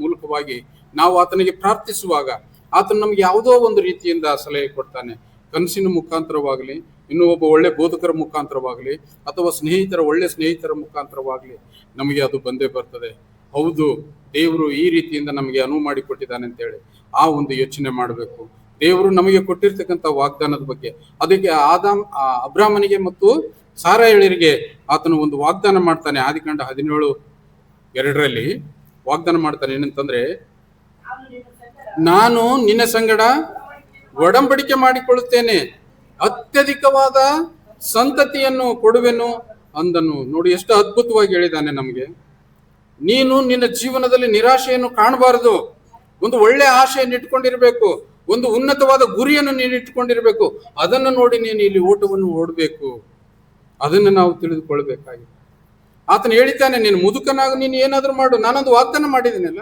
ಮೂಲಕವಾಗಿ ನಾವು ಆತನಿಗೆ ಪ್ರಾರ್ಥಿಸುವಾಗ ಆತನು ನಮಗೆ ಯಾವುದೋ ಒಂದು ರೀತಿಯಿಂದ ಸಲಹೆ ಕೊಡ್ತಾನೆ. ಕನಸಿನ ಮುಖಾಂತರವಾಗಲಿ ಇನ್ನು ಒಬ್ಬ ಒಳ್ಳೆ ಬೋಧಕರ ಮುಖಾಂತರವಾಗಲಿ ಅಥವಾ ಸ್ನೇಹಿತರ, ಒಳ್ಳೆ ಸ್ನೇಹಿತರ ಮುಖಾಂತರವಾಗಲಿ ನಮಗೆ ಅದು ಬಂದೇ ಬರ್ತದೆ. ಹೌದು, ದೇವರು ಈ ರೀತಿಯಿಂದ ನಮಗೆ ಅನುವು ಮಾಡಿಕೊಟ್ಟಿದ್ದಾನೆ ಅಂತೇಳಿ ಆ ಒಂದು ಯೋಚನೆ ಮಾಡಬೇಕು. ದೇವರು ನಮಗೆ ಕೊಟ್ಟಿರ್ತಕ್ಕಂಥ ವಾಗ್ದಾನದ ಬಗ್ಗೆ. ಅದಕ್ಕೆ ಆದಾಮ್ ಅಬ್ರಾಹ್ಮನಿಗೆ ಮತ್ತು ಸಾರಾಯಳಿರಿಗೆ ಆತನು ಒಂದು ವಾಗ್ದಾನ ಮಾಡ್ತಾನೆ. ಆದಿಕಾಂಡ ಹದಿನೇಳು, ಎರಡರಲ್ಲಿ ವಾಗ್ದಾನ ಮಾಡ್ತಾನೆ ಏನಂತಂದ್ರೆ, ನಾನು ನಿನ್ನ ಸಂಗಡ ಒಡಂಬಡಿಕೆ ಮಾಡಿಕೊಳ್ಳುತ್ತೇನೆ. ಅತ್ಯಧಿಕವಾದ ಸಂತತಿಯನ್ನು ಕೊಡುವೆನು ಅಂದನು. ನೋಡಿ, ಎಷ್ಟು ಅದ್ಭುತವಾಗಿ ಹೇಳಿದ್ದಾನೆ ನಮಗೆ. ನೀನು ನಿನ್ನ ಜೀವನದಲ್ಲಿ ನಿರಾಶೆಯನ್ನು ಕಾಣಬಾರದು. ಒಂದು ಒಳ್ಳೆ ಆಶೆಯನ್ನು ಇಟ್ಕೊಂಡಿರಬೇಕು. ಒಂದು ಉನ್ನತವಾದ ಗುರಿಯನ್ನು ನೀನು ಇಟ್ಕೊಂಡಿರ್ಬೇಕು. ಅದನ್ನು ನೋಡಿ ನೀನು ಇಲ್ಲಿ ಓಟವನ್ನು ಓಡಬೇಕು. ಅದನ್ನು ನಾವು ತಿಳಿದುಕೊಳ್ಬೇಕಾಗಿದೆ. ಆತನು ಹೇಳಿದ್ದಾನೆ, ನೀನು ಮುದುಕನಾಗ ನೀನು ಏನಾದರೂ ಮಾಡು. ನಾನೊಂದು ವಾಗ್ದಾನ ಮಾಡಿದ್ದೀನಲ್ಲ.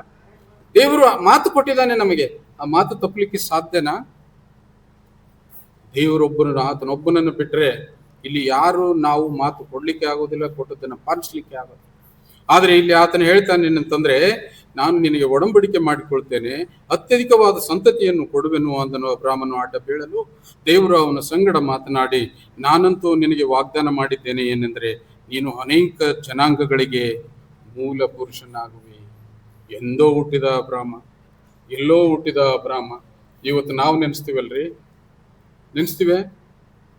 ದೇವರು ಮಾತು ಕೊಟ್ಟಿದ್ದಾನೆ ನಮಗೆ. ಆ ಮಾತು ತಪ್ಪಲಿಕ್ಕೆ ಸಾಧ್ಯನಾ? ದೇವರೊಬ್ಬನು ಆತನೊಬ್ಬನನ್ನು ಬಿಟ್ಟರೆ ಇಲ್ಲಿ ಯಾರು ನಾವು ಮಾತು ಕೊಡ್ಲಿಕ್ಕೆ ಆಗೋದಿಲ್ಲ ಕೊಟ್ಟದ್ದನ್ನು ಪಾಲಿಸ್ಲಿಕ್ಕೆ ಆಗೋದು ಆದರೆ ಇಲ್ಲಿ ಆತನ ಹೇಳ್ತಾನೆ ಏನಂತಂದ್ರೆ, ನಾನು ನಿನಗೆ ಒಡಂಬಡಿಕೆ ಮಾಡಿಕೊಳ್ತೇನೆ, ಅತ್ಯಧಿಕವಾದ ಸಂತತಿಯನ್ನು ಕೊಡುವೆನು ಅಂದನು ಬ್ರಾಹ್ಮಣ ಆಟ ಬೀಳಲು. ದೇವರು ಅವನ ಸಂಗಡ ಮಾತನಾಡಿ, ನಾನಂತೂ ನಿನಗೆ ವಾಗ್ದಾನ ಮಾಡಿದ್ದೇನೆ ಏನೆಂದರೆ, ನೀನು ಅನೇಕ ಜನಾಂಗಗಳಿಗೆ ಮೂಲ ಪುರುಷನಾಗುವೆ ಎಂದೋ ಹುಟ್ಟಿದ ಬ್ರಾಹ್ಮ ಎಲ್ಲೋ ಹುಟ್ಟಿದ ಬ್ರಾಹ್ಮ ಇವತ್ತು ನಾವು ನೆನೆಸ್ತೀವಲ್ರಿ? ನೆನೆಸ್ತೀವಿ?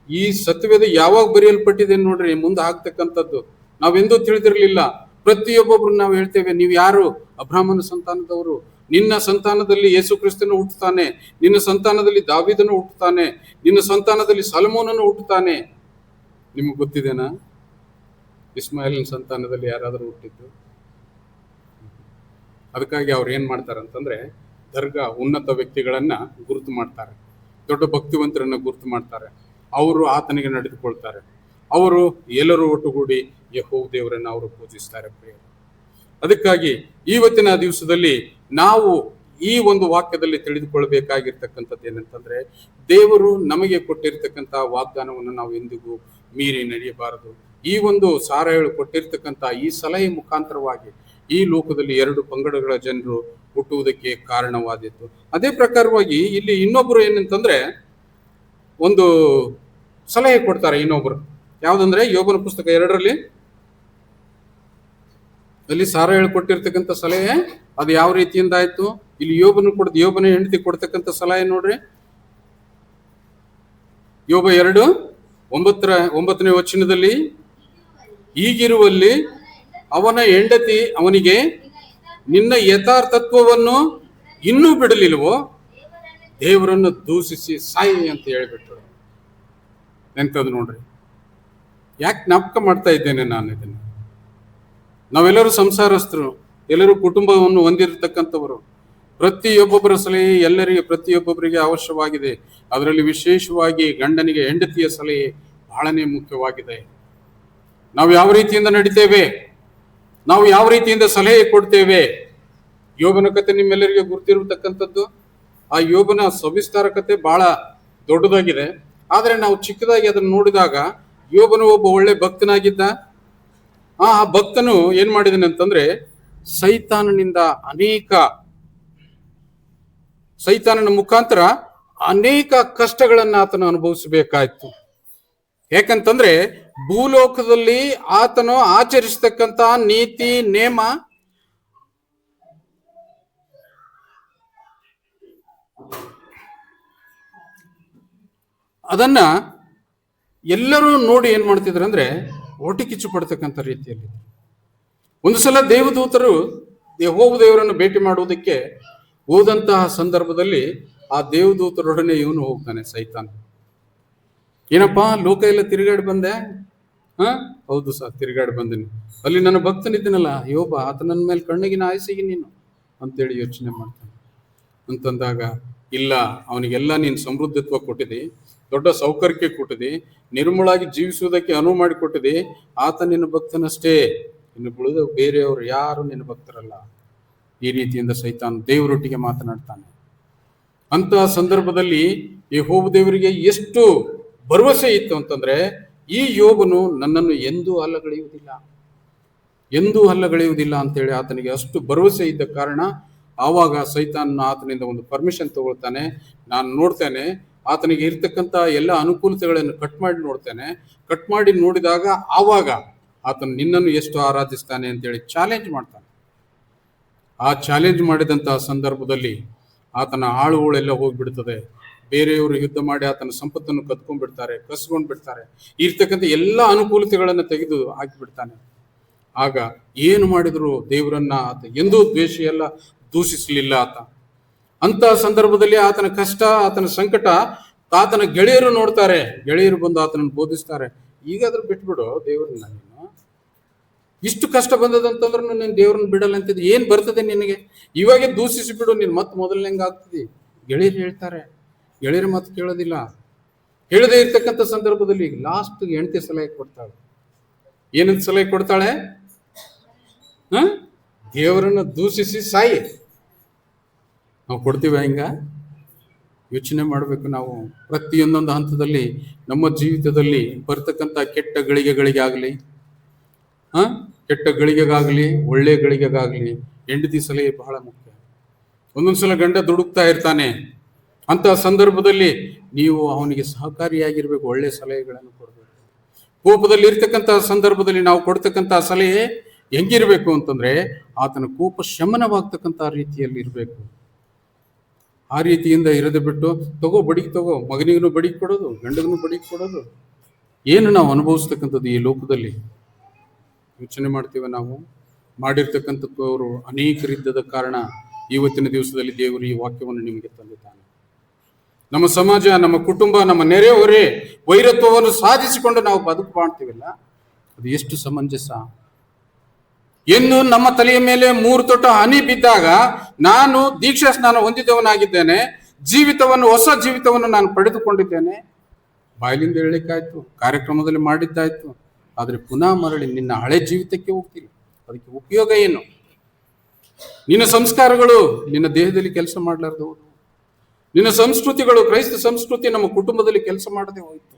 ಈ ಸತ್ಯವೇದ ಯಾವಾಗ ಬರೆಯಲ್ಪಟ್ಟಿದೆ ನೋಡ್ರಿ, ಮುಂದೆ ಆಗ್ತಕ್ಕಂಥದ್ದು. ನಾವೆಂದೂ ತಿಳಿದಿರಲಿಲ್ಲ. ಪ್ರತಿಯೊಬ್ಬೊಬ್ರು ನಾವು ಹೇಳ್ತೇವೆ, ನೀವು ಯಾರು? ಅಬ್ರಾಹ್ಮಣ ಸಂತಾನದವರು. ನಿನ್ನ ಸಂತಾನದಲ್ಲಿ ಯೇಸು ಕ್ರಿಸ್ತನ ಹುಟ್ಟುತ್ತಾನೆ. ನಿನ್ನ ಸಂತಾನದಲ್ಲಿ ದಾವಿದನು ಹುಟ್ಟುತ್ತಾನೆ. ನಿನ್ನ ಸಂತಾನದಲ್ಲಿ ಸಲಮೋನನು ಹುಟ್ಟುತ್ತಾನೆ. ನಿಮಗೆ ಗೊತ್ತಿದೆನಾ? ಇಸ್ಮಾಯಿಲಿನ ಸಂತಾನದಲ್ಲಿ ಯಾರಾದರೂ ಹುಟ್ಟಿದ್ದು? ಅದಕ್ಕಾಗಿ ಅವ್ರು ಏನ್ ಮಾಡ್ತಾರೆ ಅಂತಂದ್ರೆ ದರ್ಗಾ ಉನ್ನತ ವ್ಯಕ್ತಿಗಳನ್ನ ಗುರುತು ಮಾಡ್ತಾರೆ. ದೊಡ್ಡ ಭಕ್ತಿವಂತರನ್ನು ಗುರುತು ಮಾಡ್ತಾರೆ. ಅವರು ಆತನಿಗೆ ನಡೆದುಕೊಳ್ತಾರೆ. ಅವರು ಎಲ್ಲರೂ ಒಟ್ಟುಗೂಡಿ ಯಹೋ ದೇವರನ್ನು ಅವರು ಪೂಜಿಸ್ತಾರೆ ಪ್ರಿಯರು. ಅದಕ್ಕಾಗಿ ಇವತ್ತಿನ ದಿವಸದಲ್ಲಿ ನಾವು ಈ ಒಂದು ವಾಕ್ಯದಲ್ಲಿ ತಿಳಿದುಕೊಳ್ಬೇಕಾಗಿರ್ತಕ್ಕಂಥದ್ದು ಏನಂತಂದ್ರೆ, ದೇವರು ನಮಗೆ ಕೊಟ್ಟಿರ್ತಕ್ಕಂಥ ವಾಗ್ದಾನವನ್ನು ನಾವು ಎಂದಿಗೂ ಮೀರಿ ನಡೆಯಬಾರದು. ಈ ಒಂದು ಸಾರಾಯಳು ಕೊಟ್ಟಿರ್ತಕ್ಕಂಥ ಈ ಸಲಹೆ ಮುಖಾಂತರವಾಗಿ ಈ ಲೋಕದಲ್ಲಿ ಎರಡು ಪಂಗಡಗಳ ಜನರು ಹುಟ್ಟುವುದಕ್ಕೆ ಕಾರಣವಾದಿತ್ತು ಅದೇ ಪ್ರಕಾರವಾಗಿ ಇಲ್ಲಿ ಇನ್ನೊಬ್ರು ಏನಂತಂದ್ರೆ ಒಂದು ಸಲಹೆ ಕೊಡ್ತಾರೆ ಇನ್ನೊಬ್ರು. ಯಾವುದಂದ್ರೆ ಯೋಗನ ಪುಸ್ತಕ ಎರಡರಲ್ಲಿ ಅಲ್ಲಿ ಸಾರ ಹೇಳ್ಕೊಟ್ಟಿರ್ತಕ್ಕಂಥ ಸಲಹೆ, ಅದು ಯಾವ ರೀತಿಯಿಂದ ಆಯ್ತು? ಇಲ್ಲಿ ಯೋಬನ ಕೊಡ್ದು, ಯೋಬನ ಹೆಂಡತಿ ಕೊಡ್ತಕ್ಕಂಥ ಸಲಹೆ ನೋಡ್ರಿ. ಯೋಬ ಎರಡು, ಒಂಬತ್ತರ, ಒಂಬತ್ತನೇ ವಚನದಲ್ಲಿ ಈಗಿರುವಲ್ಲಿ ಅವನ ಹೆಂಡತಿ ಅವನಿಗೆ ನಿನ್ನ ಯಥಾರ್ಥತ್ವವನ್ನು ಇನ್ನೂ ಬಿಡಲಿಲ್ವೋ? ದೇವರನ್ನು ದೂಷಿಸಿ ಸಾಯಿ ಅಂತ ಹೇಳಿಬಿಟ್ರು. ಎಂಥದ್ದು ನೋಡ್ರಿ. ಯಾಕೆ ಜ್ಞಾಪಕ ಮಾಡ್ತಾ ಇದ್ದೇನೆ ನಾನು ಇದನ್ನು? ನಾವೆಲ್ಲರೂ ಸಂಸಾರಸ್ಥರು, ಎಲ್ಲರೂ ಕುಟುಂಬವನ್ನು ಹೊಂದಿರತಕ್ಕಂಥವರು. ಪ್ರತಿಯೊಬ್ಬೊಬ್ಬರ ಸಲಹೆ ಎಲ್ಲರಿಗೆ, ಪ್ರತಿಯೊಬ್ಬೊಬ್ಬರಿಗೆ ಅವಶ್ಯವಾಗಿದೆ. ಅದರಲ್ಲಿ ವಿಶೇಷವಾಗಿ ಗಂಡನಿಗೆ ಹೆಂಡತಿಯ ಸಲಹೆ ಬಹಳನೇ ಮುಖ್ಯವಾಗಿದೆ. ನಾವು ಯಾವ ರೀತಿಯಿಂದ ನಡಿತೇವೆ? ನಾವು ಯಾವ ರೀತಿಯಿಂದ ಸಲಹೆ ಕೊಡ್ತೇವೆ? ಯೋಬನ ಕತೆ ನಿಮ್ಮೆಲ್ಲರಿಗೆ ಗುರ್ತಿರತಕ್ಕಂಥದ್ದು. ಆ ಯೋಬನ ಸವಿಸ್ತಾರ ಕತೆ ಬಹಳ ದೊಡ್ಡದಾಗಿದೆ. ಆದರೆ ನಾವು ಚಿಕ್ಕದಾಗಿ ಅದನ್ನು ನೋಡಿದಾಗ ಯೋಬನ ಒಬ್ಬ ಒಳ್ಳೆ ಭಕ್ತನಾಗಿದ್ದ. ಆ ಭಕ್ತನು ಏನ್ ಮಾಡಿದನು ಅಂತಂದ್ರೆ ಸೈತಾನನಿಂದ ಅನೇಕ, ಸೈತಾನನ ಮುಖಾಂತರ ಅನೇಕ ಕಷ್ಟಗಳನ್ನ ಆತನು ಅನುಭವಿಸಬೇಕಾಯ್ತು. ಯಾಕಂತಂದ್ರೆ ಭೂಲೋಕದಲ್ಲಿ ಆತನು ಆಚರಿಸತಕ್ಕಂತ ನೀತಿ, ನೇಮ, ಅದನ್ನ ಎಲ್ಲರೂ ನೋಡಿ ಏನ್ ಮಾಡ್ತಿದ್ರು ಅಂದ್ರೆ ಓಟಿ ಕಿಚ್ಚು ಪಡ್ತಕ್ಕಂಥ ರೀತಿಯಲ್ಲಿ. ಒಂದು ಸಲ ದೇವದೂತರು ಯೆಹೋವ ದೇವರನ್ನು ಭೇಟಿ ಮಾಡುವುದಕ್ಕೆ ಹೋದಂತಹ ಸಂದರ್ಭದಲ್ಲಿ ಆ ದೇವದೂತರೊಡನೆ ಇವನು ಹೋಗ್ತಾನೆ ಸೈತಾನ್. ಏನಪ್ಪಾ ಲೋಕ ಎಲ್ಲ ತಿರುಗಾಡಿ ಬಂದೆ? ಹೌದು ಸರ್, ತಿರುಗಾಡಿ ಬಂದೀನಿ. ಅಲ್ಲಿ ನನ್ನ ಭಕ್ತನಿದ್ದೀನಲ್ಲ ಯೋಬ ಆತ ನನ್ನ ಮೇಲೆ ಕಣ್ಣಿಗಿನ ಆಯಸಿಗೆ ನೀನು ಅಂತೇಳಿ ಯೋಚನೆ ಮಾಡ್ತಾನೆ. ಅಂತಂದಾಗ, ಇಲ್ಲ, ಅವನಿಗೆಲ್ಲ ನೀನು ಸಮೃದ್ಧತ್ವ ಕೊಟ್ಟಿದೆ, ದೊಡ್ಡ ಸೌಕರ್ಯಕ್ಕೆ ಕೊಟ್ಟಿದೆ, ನಿರ್ಮಳಾಗಿ ಜೀವಿಸುವುದಕ್ಕೆ ಅನುವು ಮಾಡಿಕೊಟ್ಟಿದಿ ಆತ ನಿನ್ನ ಭಕ್ತನಷ್ಟೇ. ಇನ್ನು ಉಳಿದ ಬೇರೆಯವರು ಯಾರು ನಿನ್ನ ಭಕ್ತರಲ್ಲ? ಈ ರೀತಿಯಿಂದ ಸೈತಾನ್ ದೇವರೊಟ್ಟಿಗೆ ಮಾತನಾಡ್ತಾನೆ. ಅಂತಹ ಸಂದರ್ಭದಲ್ಲಿ ಈ ಹೋಬ ದೇವರಿಗೆ ಎಷ್ಟು ಭರವಸೆ ಇತ್ತು ಅಂತಂದ್ರೆ ಈ ಯೋಗನು ನನ್ನನ್ನು ಎಂದೂ ಅಲ್ಲಗಳೆಯುವುದಿಲ್ಲ. ಎಂದೂ ಹಲ್ಲಗಳೆಯುವುದಿಲ್ಲ ಅಂತೇಳಿ ಆತನಿಗೆ ಅಷ್ಟು ಭರವಸೆ ಇದ್ದ ಕಾರಣ ಆವಾಗ ಸೈತಾನ್ ಆತನಿಂದ ಒಂದು ಪರ್ಮಿಷನ್ ತಗೊಳ್ತಾನೆ. ನಾನು ನೋಡ್ತೇನೆ, ಆತನಿಗೆ ಇರ್ತಕ್ಕಂಥ ಎಲ್ಲ ಅನುಕೂಲತೆಗಳನ್ನು ಕಟ್ ಮಾಡಿ ನೋಡ್ತೇನೆ. ಕಟ್ ಮಾಡಿ ನೋಡಿದಾಗ ಆವಾಗ ಆತನು ನಿನ್ನನ್ನು ಎಷ್ಟು ಆರಾಧಿಸ್ತಾನೆ ಅಂತೇಳಿ ಚಾಲೆಂಜ್ ಮಾಡ್ತಾನೆ. ಆ ಚಾಲೆಂಜ್ ಮಾಡಿದಂತಹ ಸಂದರ್ಭದಲ್ಲಿ ಆತನ ಆಳುಗಳೆಲ್ಲ ಹೋಗ್ಬಿಡ್ತದೆ. ಬೇರೆಯವರು ಯುದ್ಧ ಮಾಡಿ ಆತನ ಸಂಪತ್ತನ್ನು ಕದ್ಕೊಂಡ್ಬಿಡ್ತಾರೆ ಕಸ್ಕೊಂಡ್ ಬಿಡ್ತಾರೆ ಇರ್ತಕ್ಕಂಥ ಎಲ್ಲ ಅನುಕೂಲತೆಗಳನ್ನು ತೆಗೆದು ಹಾಕಿಬಿಡ್ತಾನೆ. ಆಗ ಏನು ಮಾಡಿದ್ರು ದೇವರನ್ನ ಆತ, ಎಂದೂ ದ್ವೇಷಿಯಲ್ಲ ದೂಷಿಸಲಿಲ್ಲ ಆತ. ಅಂತ ಸಂದರ್ಭದಲ್ಲಿ ಆತನ ಕಷ್ಟ, ಆತನ ಸಂಕಟ ಆತನ ಗೆಳೆಯರು ನೋಡ್ತಾರೆ. ಗೆಳೆಯರು ಬಂದು ಆತನನ್ನು ಬೋಧಿಸ್ತಾರೆ. ಈಗಾದ್ರೂ ಬಿಟ್ಬಿಡು ದೇವರನ್ನ ನೀನು. ಇಷ್ಟು ಕಷ್ಟ ಬಂದದಂತಂದ್ರೆ ನೀನು ದೇವ್ರನ್ನ ಬಿಡಲ್ಲ ಅಂತಿದ್ದು. ಏನ್ ಬರ್ತದೆ ನಿನಗೆ? ಇವಾಗೆ ದೂಷಿಸಿ ಬಿಡು ನೀನು ಮತ್ತೆ ಮೊದಲನೇ ಆಗ್ತದೆ. ಗೆಳೆಯರು ಹೇಳ್ತಾರೆ ಗೆಳೆಯರ ಮಾತು ಕೇಳೋದಿಲ್ಲ. ಹೇಳದೇ ಇರ್ತಕ್ಕಂಥ ಸಂದರ್ಭದಲ್ಲಿ ಲಾಸ್ಟ್ ಹೆಂಡತಿ ಸಲಹೆ ಕೊಡ್ತಾಳೆ. ಏನಂತ ಸಲಹೆ ಕೊಡ್ತಾಳೆ? ಹ? ದೇವರನ್ನ ದೂಷಿಸಿ ಸಾಯಿ. ನಾವು ಕೊಡ್ತೀವ ಹಿಂಗ? ಯೋಚನೆ ಮಾಡಬೇಕು ನಾವು. ಪ್ರತಿಯೊಂದೊಂದು ಹಂತದಲ್ಲಿ ನಮ್ಮ ಜೀವಿತದಲ್ಲಿ ಬರ್ತಕ್ಕಂಥ ಕೆಟ್ಟ ಗಳಿಗೆಗಳಿಗೆ ಆಗಲಿ ಹ? ಕೆಟ್ಟ ಗಳಿಗೆಗಾಗಲಿ, ಒಳ್ಳೆ ಗಳಿಗೆಗಾಗಲಿ, ಹೆಂಡತಿ ಸಲಹೆ ಬಹಳ ಮುಖ್ಯ. ಒಂದೊಂದ್ಸಲ ಗಂಡ ದುಡುಕ್ತಾ ಇರ್ತಾನೆ. ಅಂತ ಸಂದರ್ಭದಲ್ಲಿ ನೀವು ಅವನಿಗೆ ಸಹಕಾರಿಯಾಗಿರ್ಬೇಕು, ಒಳ್ಳೆ ಸಲಹೆಗಳನ್ನು ಕೊಡಬೇಕು. ಕೋಪದಲ್ಲಿ ಇರ್ತಕ್ಕಂಥ ಸಂದರ್ಭದಲ್ಲಿ ನಾವು ಕೊಡ್ತಕ್ಕಂಥ ಸಲಹೆ ಹೆಂಗಿರಬೇಕು ಅಂತಂದ್ರೆ, ಆತನ ಕೋಪ ಶಮನವಾಗ್ತಕ್ಕಂಥ ರೀತಿಯಲ್ಲಿ ಇರಬೇಕು. ಆ ರೀತಿಯಿಂದ ಇರದೆ ಬಿಟ್ಟು, ತಗೋ ಬಡಿಗೆ ತಗೋ, ಮಗನಿಗೂ ಬಡಿಗೆ ಕೊಡೋದು ಗಂಡಗೂ ಬಡಿಗೆ ಕೊಡೋದು. ಏನು ನಾವು ಅನುಭವಿಸ್ತಕ್ಕಂಥದ್ದು ಈ ಲೋಕದಲ್ಲಿ? ಯೋಚನೆ ಮಾಡ್ತೀವ ನಾವು? ಮಾಡಿರ್ತಕ್ಕಂಥವರು ಅನೇಕರಿದ್ದದ ಕಾರಣ ಇವತ್ತಿನ ದಿವಸದಲ್ಲಿ ದೇವರು ಈ ವಾಕ್ಯವನ್ನು ನಿಮಗೆ ತಂದಿದ್ದಾನೆ. ನಮ್ಮ ಸಮಾಜ, ನಮ್ಮ ಕುಟುಂಬ, ನಮ್ಮ ನೆರೆಹೊರೆ ವೈರತ್ವವನ್ನು ಸಾಧಿಸಿಕೊಂಡು ನಾವು ಬದುಕು ಮಾಡ್ತೀವಲ್ಲ, ಅದು ಎಷ್ಟು ಸಮಂಜಸ. ಎಂದು ನಮ್ಮ ತಲೆಯ ಮೇಲೆ ಮೂರು ತೊಟ್ಟ ಹನಿ ಬಿದ್ದಾಗ ನಾನು ದೀಕ್ಷಾ ಸ್ನಾನ ಹೊಂದಿದವನಾಗಿದ್ದೇನೆ, ಜೀವಿತವನ್ನು, ಹೊಸ ಜೀವಿತವನ್ನು ನಾನು ಪಡೆದುಕೊಂಡಿದ್ದೇನೆ. ಬಾಯಲಿಂದ ಹೇಳಲಿಕ್ಕಾಯ್ತು, ಕಾರ್ಯಕ್ರಮದಲ್ಲಿ ಮಾಡಿದ್ದಾಯ್ತು, ಆದರೆ ಪುನಃ ಮರಳಿ ನಿನ್ನ ಹಳೆ ಜೀವಿತಕ್ಕೆ ಹೋಗ್ತೀನಿ ಅದಕ್ಕೆ ಉಪಯೋಗ ಏನು? ನಿನ್ನ ಸಂಸ್ಕಾರಗಳು ನಿನ್ನ ದೇಹದಲ್ಲಿ ಕೆಲಸ ಮಾಡಲಾರ್ದವು. ನಿನ್ನ ಸಂಸ್ಕೃತಿಗಳು, ಕ್ರೈಸ್ತ ಸಂಸ್ಕೃತಿ ನಮ್ಮ ಕುಟುಂಬದಲ್ಲಿ ಕೆಲಸ ಮಾಡದೆ ಹೋಯಿತು.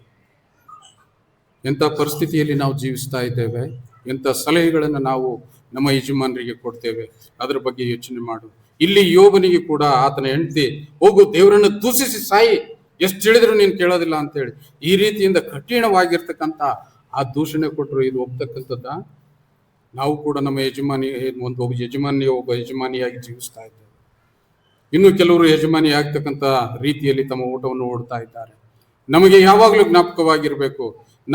ಎಂಥ ಪರಿಸ್ಥಿತಿಯಲ್ಲಿ ನಾವು ಜೀವಿಸ್ತಾ ಇದ್ದೇವೆ, ಎಂಥ ಸಲಹೆಗಳನ್ನು ನಾವು ನಮ್ಮ ಯಜಮಾನರಿಗೆ ಕೊಡ್ತೇವೆ, ಅದರ ಬಗ್ಗೆ ಯೋಚನೆ ಮಾಡು. ಇಲ್ಲಿ ಯೋಬನಿಗೆ ಕೂಡ ಆತನ ಹೆಂಡತಿ, ಹೋಗು, ದೇವರನ್ನು ದೂಷಿಸಿ ಸಾಯಿ, ಎಷ್ಟು ಹೇಳಿದ್ರು ನೀನು ಕೇಳೋದಿಲ್ಲ ಅಂತೇಳಿ ಈ ರೀತಿಯಿಂದ ಕಠಿಣವಾಗಿರ್ತಕ್ಕಂಥ ಆ ದೂಷಣೆ ಕೊಟ್ಟರು, ಇದು ಒಪ್ತಕ್ಕಂಥದ್ದ? ನಾವು ಕೂಡ ನಮ್ಮ ಯಜಮಾನಿ ಒಂದು ಒಬ್ಬ ಯಜಮಾನಿಗೆ ಒಬ್ಬ ಯಜಮಾನಿಯಾಗಿ ಜೀವಿಸ್ತಾ ಇದ್ದೇವೆ. ಇನ್ನು ಕೆಲವರು ಯಜಮಾನಿ ಆಗ್ತಕ್ಕಂಥ ರೀತಿಯಲ್ಲಿ ತಮ್ಮ ಊಟವನ್ನು ಓಡ್ತಾ ಇದ್ದಾರೆ. ನಮಗೆ ಯಾವಾಗಲೂ ಜ್ಞಾಪಕವಾಗಿರಬೇಕು,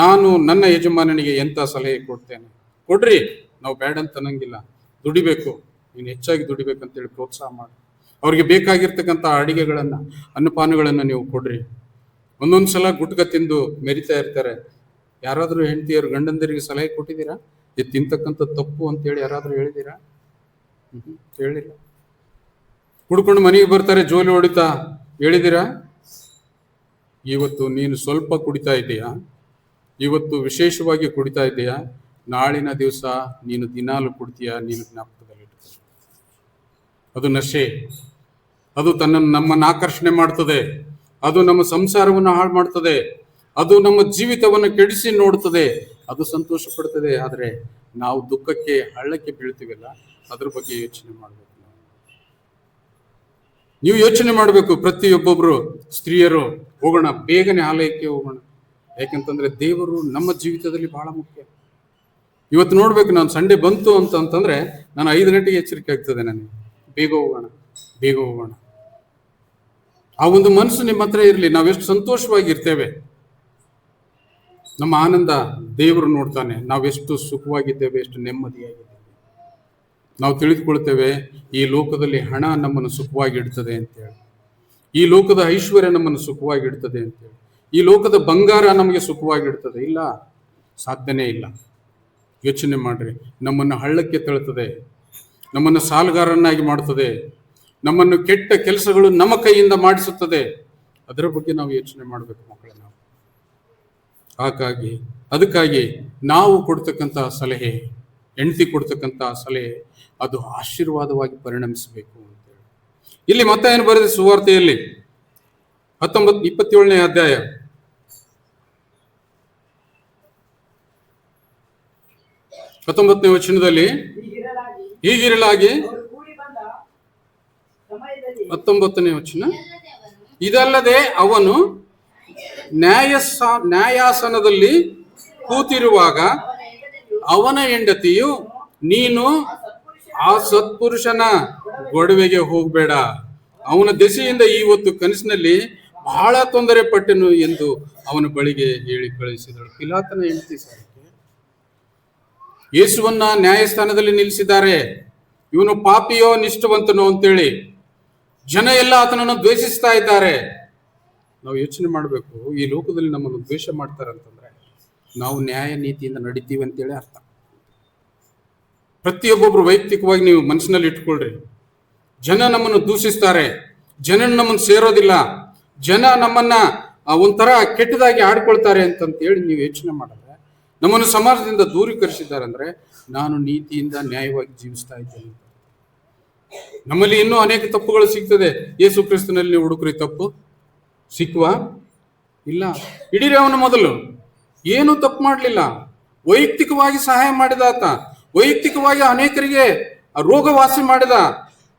ನಾನು ನನ್ನ ಯಜಮಾನನಿಗೆ ಎಂಥ ಸಲಹೆ ಕೊಡ್ತೇನೆ? ಕೊಡ್ರಿ, ನಾವು ಬ್ಯಾಡ್ ಅಂತ ಅನ್ನಂಗಿಲ್ಲ. ದುಡಿಬೇಕು, ನೀನು ಹೆಚ್ಚಾಗಿ ದುಡಿಬೇಕಂತೇಳಿ ಪ್ರೋತ್ಸಾಹ ಮಾಡಿ. ಅವ್ರಿಗೆ ಬೇಕಾಗಿರ್ತಕ್ಕಂಥ ಅಡಿಗೆಗಳನ್ನು ಅನ್ನಪಾನಗಳನ್ನು ನೀವು ಕೊಡ್ರಿ. ಒಂದೊಂದು ಸಲ ಗುಟ್ಕ ತಿಂದು ಮೆರಿತಾ ಇರ್ತಾರೆ. ಯಾರಾದರೂ ಹೆಂಡತಿಯರು ಗಂಡಂದರಿಗೆ ಸಲಹೆ ಕೊಟ್ಟಿದ್ದೀರಾ? ಇದು ತಿಂತಕ್ಕಂಥ ತಪ್ಪು ಅಂತೇಳಿ ಯಾರಾದರೂ ಹೇಳಿದ್ದೀರಾ? ಹೇಳಿಲ್ಲ ಕುಡ್ಕೊಂಡು ಮನೆಗೆ ಬರ್ತಾರೆ, ಜೋಲಿ ಹೊಡಿತಾ. ಹೇಳಿದಿರಾ? ಇವತ್ತು ನೀನು ಸ್ವಲ್ಪ ಕುಡಿತಾ ಇದ್ದೀಯಾ? ಇವತ್ತು ವಿಶೇಷವಾಗಿ ಕುಡಿತಾ ಇದ್ದೀಯಾ? ನಾಳಿನ ದಿವಸ ನೀನು ದಿನಾಲು ಕುಡ್ತೀಯಾ? ನೀನು ಜ್ಞಾಪಕದಲ್ಲಿ ಅದು ನಶೆ. ಅದು ತನ್ನನ್ನು ನಮ್ಮನ್ನು ಆಕರ್ಷಣೆ ಮಾಡ್ತದೆ. ಅದು ನಮ್ಮ ಸಂಸಾರವನ್ನು ಹಾಳು ಮಾಡ್ತದೆ. ಅದು ನಮ್ಮ ಜೀವಿತವನ್ನು ಕೆಡಿಸಿ ನೋಡ್ತದೆ. ಅದು ಸಂತೋಷ ಪಡ್ತದೆ. ಆದರೆ ನಾವು ದುಃಖಕ್ಕೆ ಹಳ್ಳಕ್ಕೆ ಬೀಳ್ತೀವಲ್ಲ, ಅದ್ರ ಬಗ್ಗೆ ಯೋಚನೆ ಮಾಡಬೇಕು. ನಾವು ಯೋಚನೆ ಮಾಡಬೇಕು ಪ್ರತಿಯೊಬ್ಬೊಬ್ರು ಸ್ತ್ರೀಯರು, ಹೋಗೋಣ, ಬೇಗನೆ ಆಲಯಕ್ಕೆ ಹೋಗೋಣ. ಯಾಕೆಂತಂದ್ರೆ ದೇವರು ನಮ್ಮ ಜೀವಿತದಲ್ಲಿ ಬಹಳ ಮುಖ್ಯ. ಇವತ್ತು ನೋಡ್ಬೇಕು ನಾನು ಸಂಡೆ ಬಂತು ಅಂತ ಅಂತಂದ್ರೆ ನಾನು ಐದು ಗಂಟೆಗೆ ಎಚ್ಚರಿಕೆ ಆಗ್ತದೆ ನನಗೆ. ಬೇಗ ಹೋಗೋಣ ಬೇಗ ಹೋಗೋಣ. ಆ ಒಂದು ಮನಸ್ಸು ನಿಮ್ಮ ಹತ್ರ ಇರಲಿ. ನಾವೆಷ್ಟು ಸಂತೋಷವಾಗಿರ್ತೇವೆ ನಮ್ಮ ಆನಂದ ದೇವರು ನೋಡ್ತಾನೆ. ನಾವೆಷ್ಟು ಸುಖವಾಗಿದ್ದೇವೆ, ಎಷ್ಟು ನೆಮ್ಮದಿಯಾಗಿದ್ದೇವೆ. ನಾವು ತಿಳಿದುಕೊಳ್ತೇವೆ, ಈ ಲೋಕದಲ್ಲಿ ಹಣ ನಮ್ಮನ್ನು ಸುಖವಾಗಿ ಇಡ್ತದೆ ಅಂತೇಳಿ ಈ ಲೋಕದ ಐಶ್ವರ್ಯ ನಮ್ಮನ್ನು ಸುಖವಾಗಿ ಇಡ್ತದೆ ಅಂತೇಳಿ ಈ ಲೋಕದ ಬಂಗಾರ ನಮಗೆ ಸುಖವಾಗಿ ಇಡ್ತದೆ. ಇಲ್ಲ, ಸಾಧ್ಯನೇ ಇಲ್ಲ. ಯೋಚನೆ ಮಾಡ್ರಿ. ನಮ್ಮನ್ನು ಹಳ್ಳಕ್ಕೆ ತಳ್ತದೆ. ನಮ್ಮನ್ನು ಸಾಲುಗಾರನ್ನಾಗಿ ಮಾಡ್ತದೆ. ನಮ್ಮನ್ನು ಕೆಟ್ಟ ಕೆಲಸಗಳು ನಮ್ಮ ಕೈಯಿಂದ ಮಾಡಿಸುತ್ತದೆ. ಅದರ ಬಗ್ಗೆ ನಾವು ಯೋಚನೆ ಮಾಡಬೇಕು ಮಕ್ಕಳೇ ನಾವು. ಹಾಗಾಗಿ, ಅದಕ್ಕಾಗಿ ನಾವು ಕೊಡ್ತಕ್ಕಂತಹ ಸಲಹೆ ಹೆಂಡತಿ ಕೊಡ್ತಕ್ಕಂಥ ಸಲಹೆ ಅದು ಆಶೀರ್ವಾದವಾಗಿ ಪರಿಣಮಿಸಬೇಕು ಅಂತೇಳಿ ಇಲ್ಲಿ ಮತ್ತೆ ಏನು ಬರೆದ ಸುವಾರ್ತೆಯಲ್ಲಿ ಹತ್ತೊಂಬತ್ತು ಇಪ್ಪತ್ತೇಳನೇ ಅಧ್ಯಾಯ. ಹತ್ತೊಂಬತ್ತನೇ ವಚನದಲ್ಲಿ, ಹೀಗಿರಲಾಗಿ ಹತ್ತೊಂಬತ್ತನೇ ವಚನ, ಇದಲ್ಲದೆ ಅವನು ನ್ಯಾಯಸ ನ್ಯಾಯಾಸನದಲ್ಲಿ ಕೂತಿರುವಾಗ ಅವನ ಹೆಂಡತಿಯು, ನೀನು ಆ ಸತ್ಪುರುಷನ ಗೊಡವೆಗೆ ಹೋಗಬೇಡ. ಅವನ ದೆಸೆಯಿಂದ ಇವತ್ತು ಕನಸಿನಲ್ಲಿ ಬಹಳ ತೊಂದರೆ ಪಟ್ಟೆನು ಎಂದು ಅವನ ಬಳಿಗೆ ಹೇಳಿ ಕಳುಹಿಸಿದಳು. ಪಿಲಾತನ ಹೆಂಡತಿ ಸರ್. ಯೇಸುವನ್ನ ನ್ಯಾಯಸ್ಥಾನದಲ್ಲಿ ನಿಲ್ಲಿಸಿದ್ದಾರೆ. ಇವನು ಪಾಪಿಯೋ, ನಿಷ್ಠವಂತನೋ ಅಂತೇಳಿ ಜನ ಎಲ್ಲ ಆತನನ್ನು ದ್ವೇಷಿಸ್ತಾ ಇದ್ದಾರೆ. ನಾವು ಯೋಚನೆ ಮಾಡಬೇಕು, ಈ ಲೋಕದಲ್ಲಿ ನಮ್ಮನ್ನು ದ್ವೇಷ ಮಾಡ್ತಾರೆ ಅಂತಂದ್ರೆ ನಾವು ನ್ಯಾಯ ನೀತಿಯಿಂದ ನಡಿತೀವಿ ಅಂತೇಳಿ ಅರ್ಥ. ಪ್ರತಿಯೊಬ್ಬೊಬ್ರು ವೈಯಕ್ತಿಕವಾಗಿ ನೀವು ಮನಸ್ಸಿನಲ್ಲಿ ಇಟ್ಕೊಳ್ರಿ. ಜನ ನಮ್ಮನ್ನು ದೂಷಿಸ್ತಾರೆ. ಜನ ನಮ್ಮನ್ನು ಸೇರೋದಿಲ್ಲ. ಜನ ನಮ್ಮನ್ನ ಒಂಥರ ಕೆಟ್ಟದಾಗಿ ಆಡ್ಕೊಳ್ತಾರೆ ಅಂತಂತೇಳಿ ನೀವು ಯೋಚನೆ ಮಾಡಿದ್ರೆ, ನಮ್ಮನ್ನು ಸಮಾಜದಿಂದ ದೂರೀಕರಿಸಿದ್ದಾರೆ ಅಂದ್ರೆ ನಾನು ನೀತಿಯಿಂದ ನ್ಯಾಯವಾಗಿ ಜೀವಿಸ್ತಾ ಇದ್ದೇನೆ. ನಮ್ಮಲ್ಲಿ ಇನ್ನೂ ಅನೇಕ ತಪ್ಪುಗಳು ಸಿಗ್ತದೆ. ಯೇಸು ಕ್ರಿಸ್ತನಲ್ಲಿ ಹುಡುಕ್ರಿ ತಪ್ಪು. ಸಿಕ್ಕುವ ಇಲ್ಲ. ಇಡೀರಿ ಅವನು ಮೊದಲು. ಏನೂ ತಪ್ಪು ಮಾಡಲಿಲ್ಲ. ವೈಯಕ್ತಿಕವಾಗಿ ಸಹಾಯ ಮಾಡಿದ ಆತ. ವೈಯಕ್ತಿಕವಾಗಿ ಅನೇಕರಿಗೆ ರೋಗ ವಾಸಿ ಮಾಡಿದ.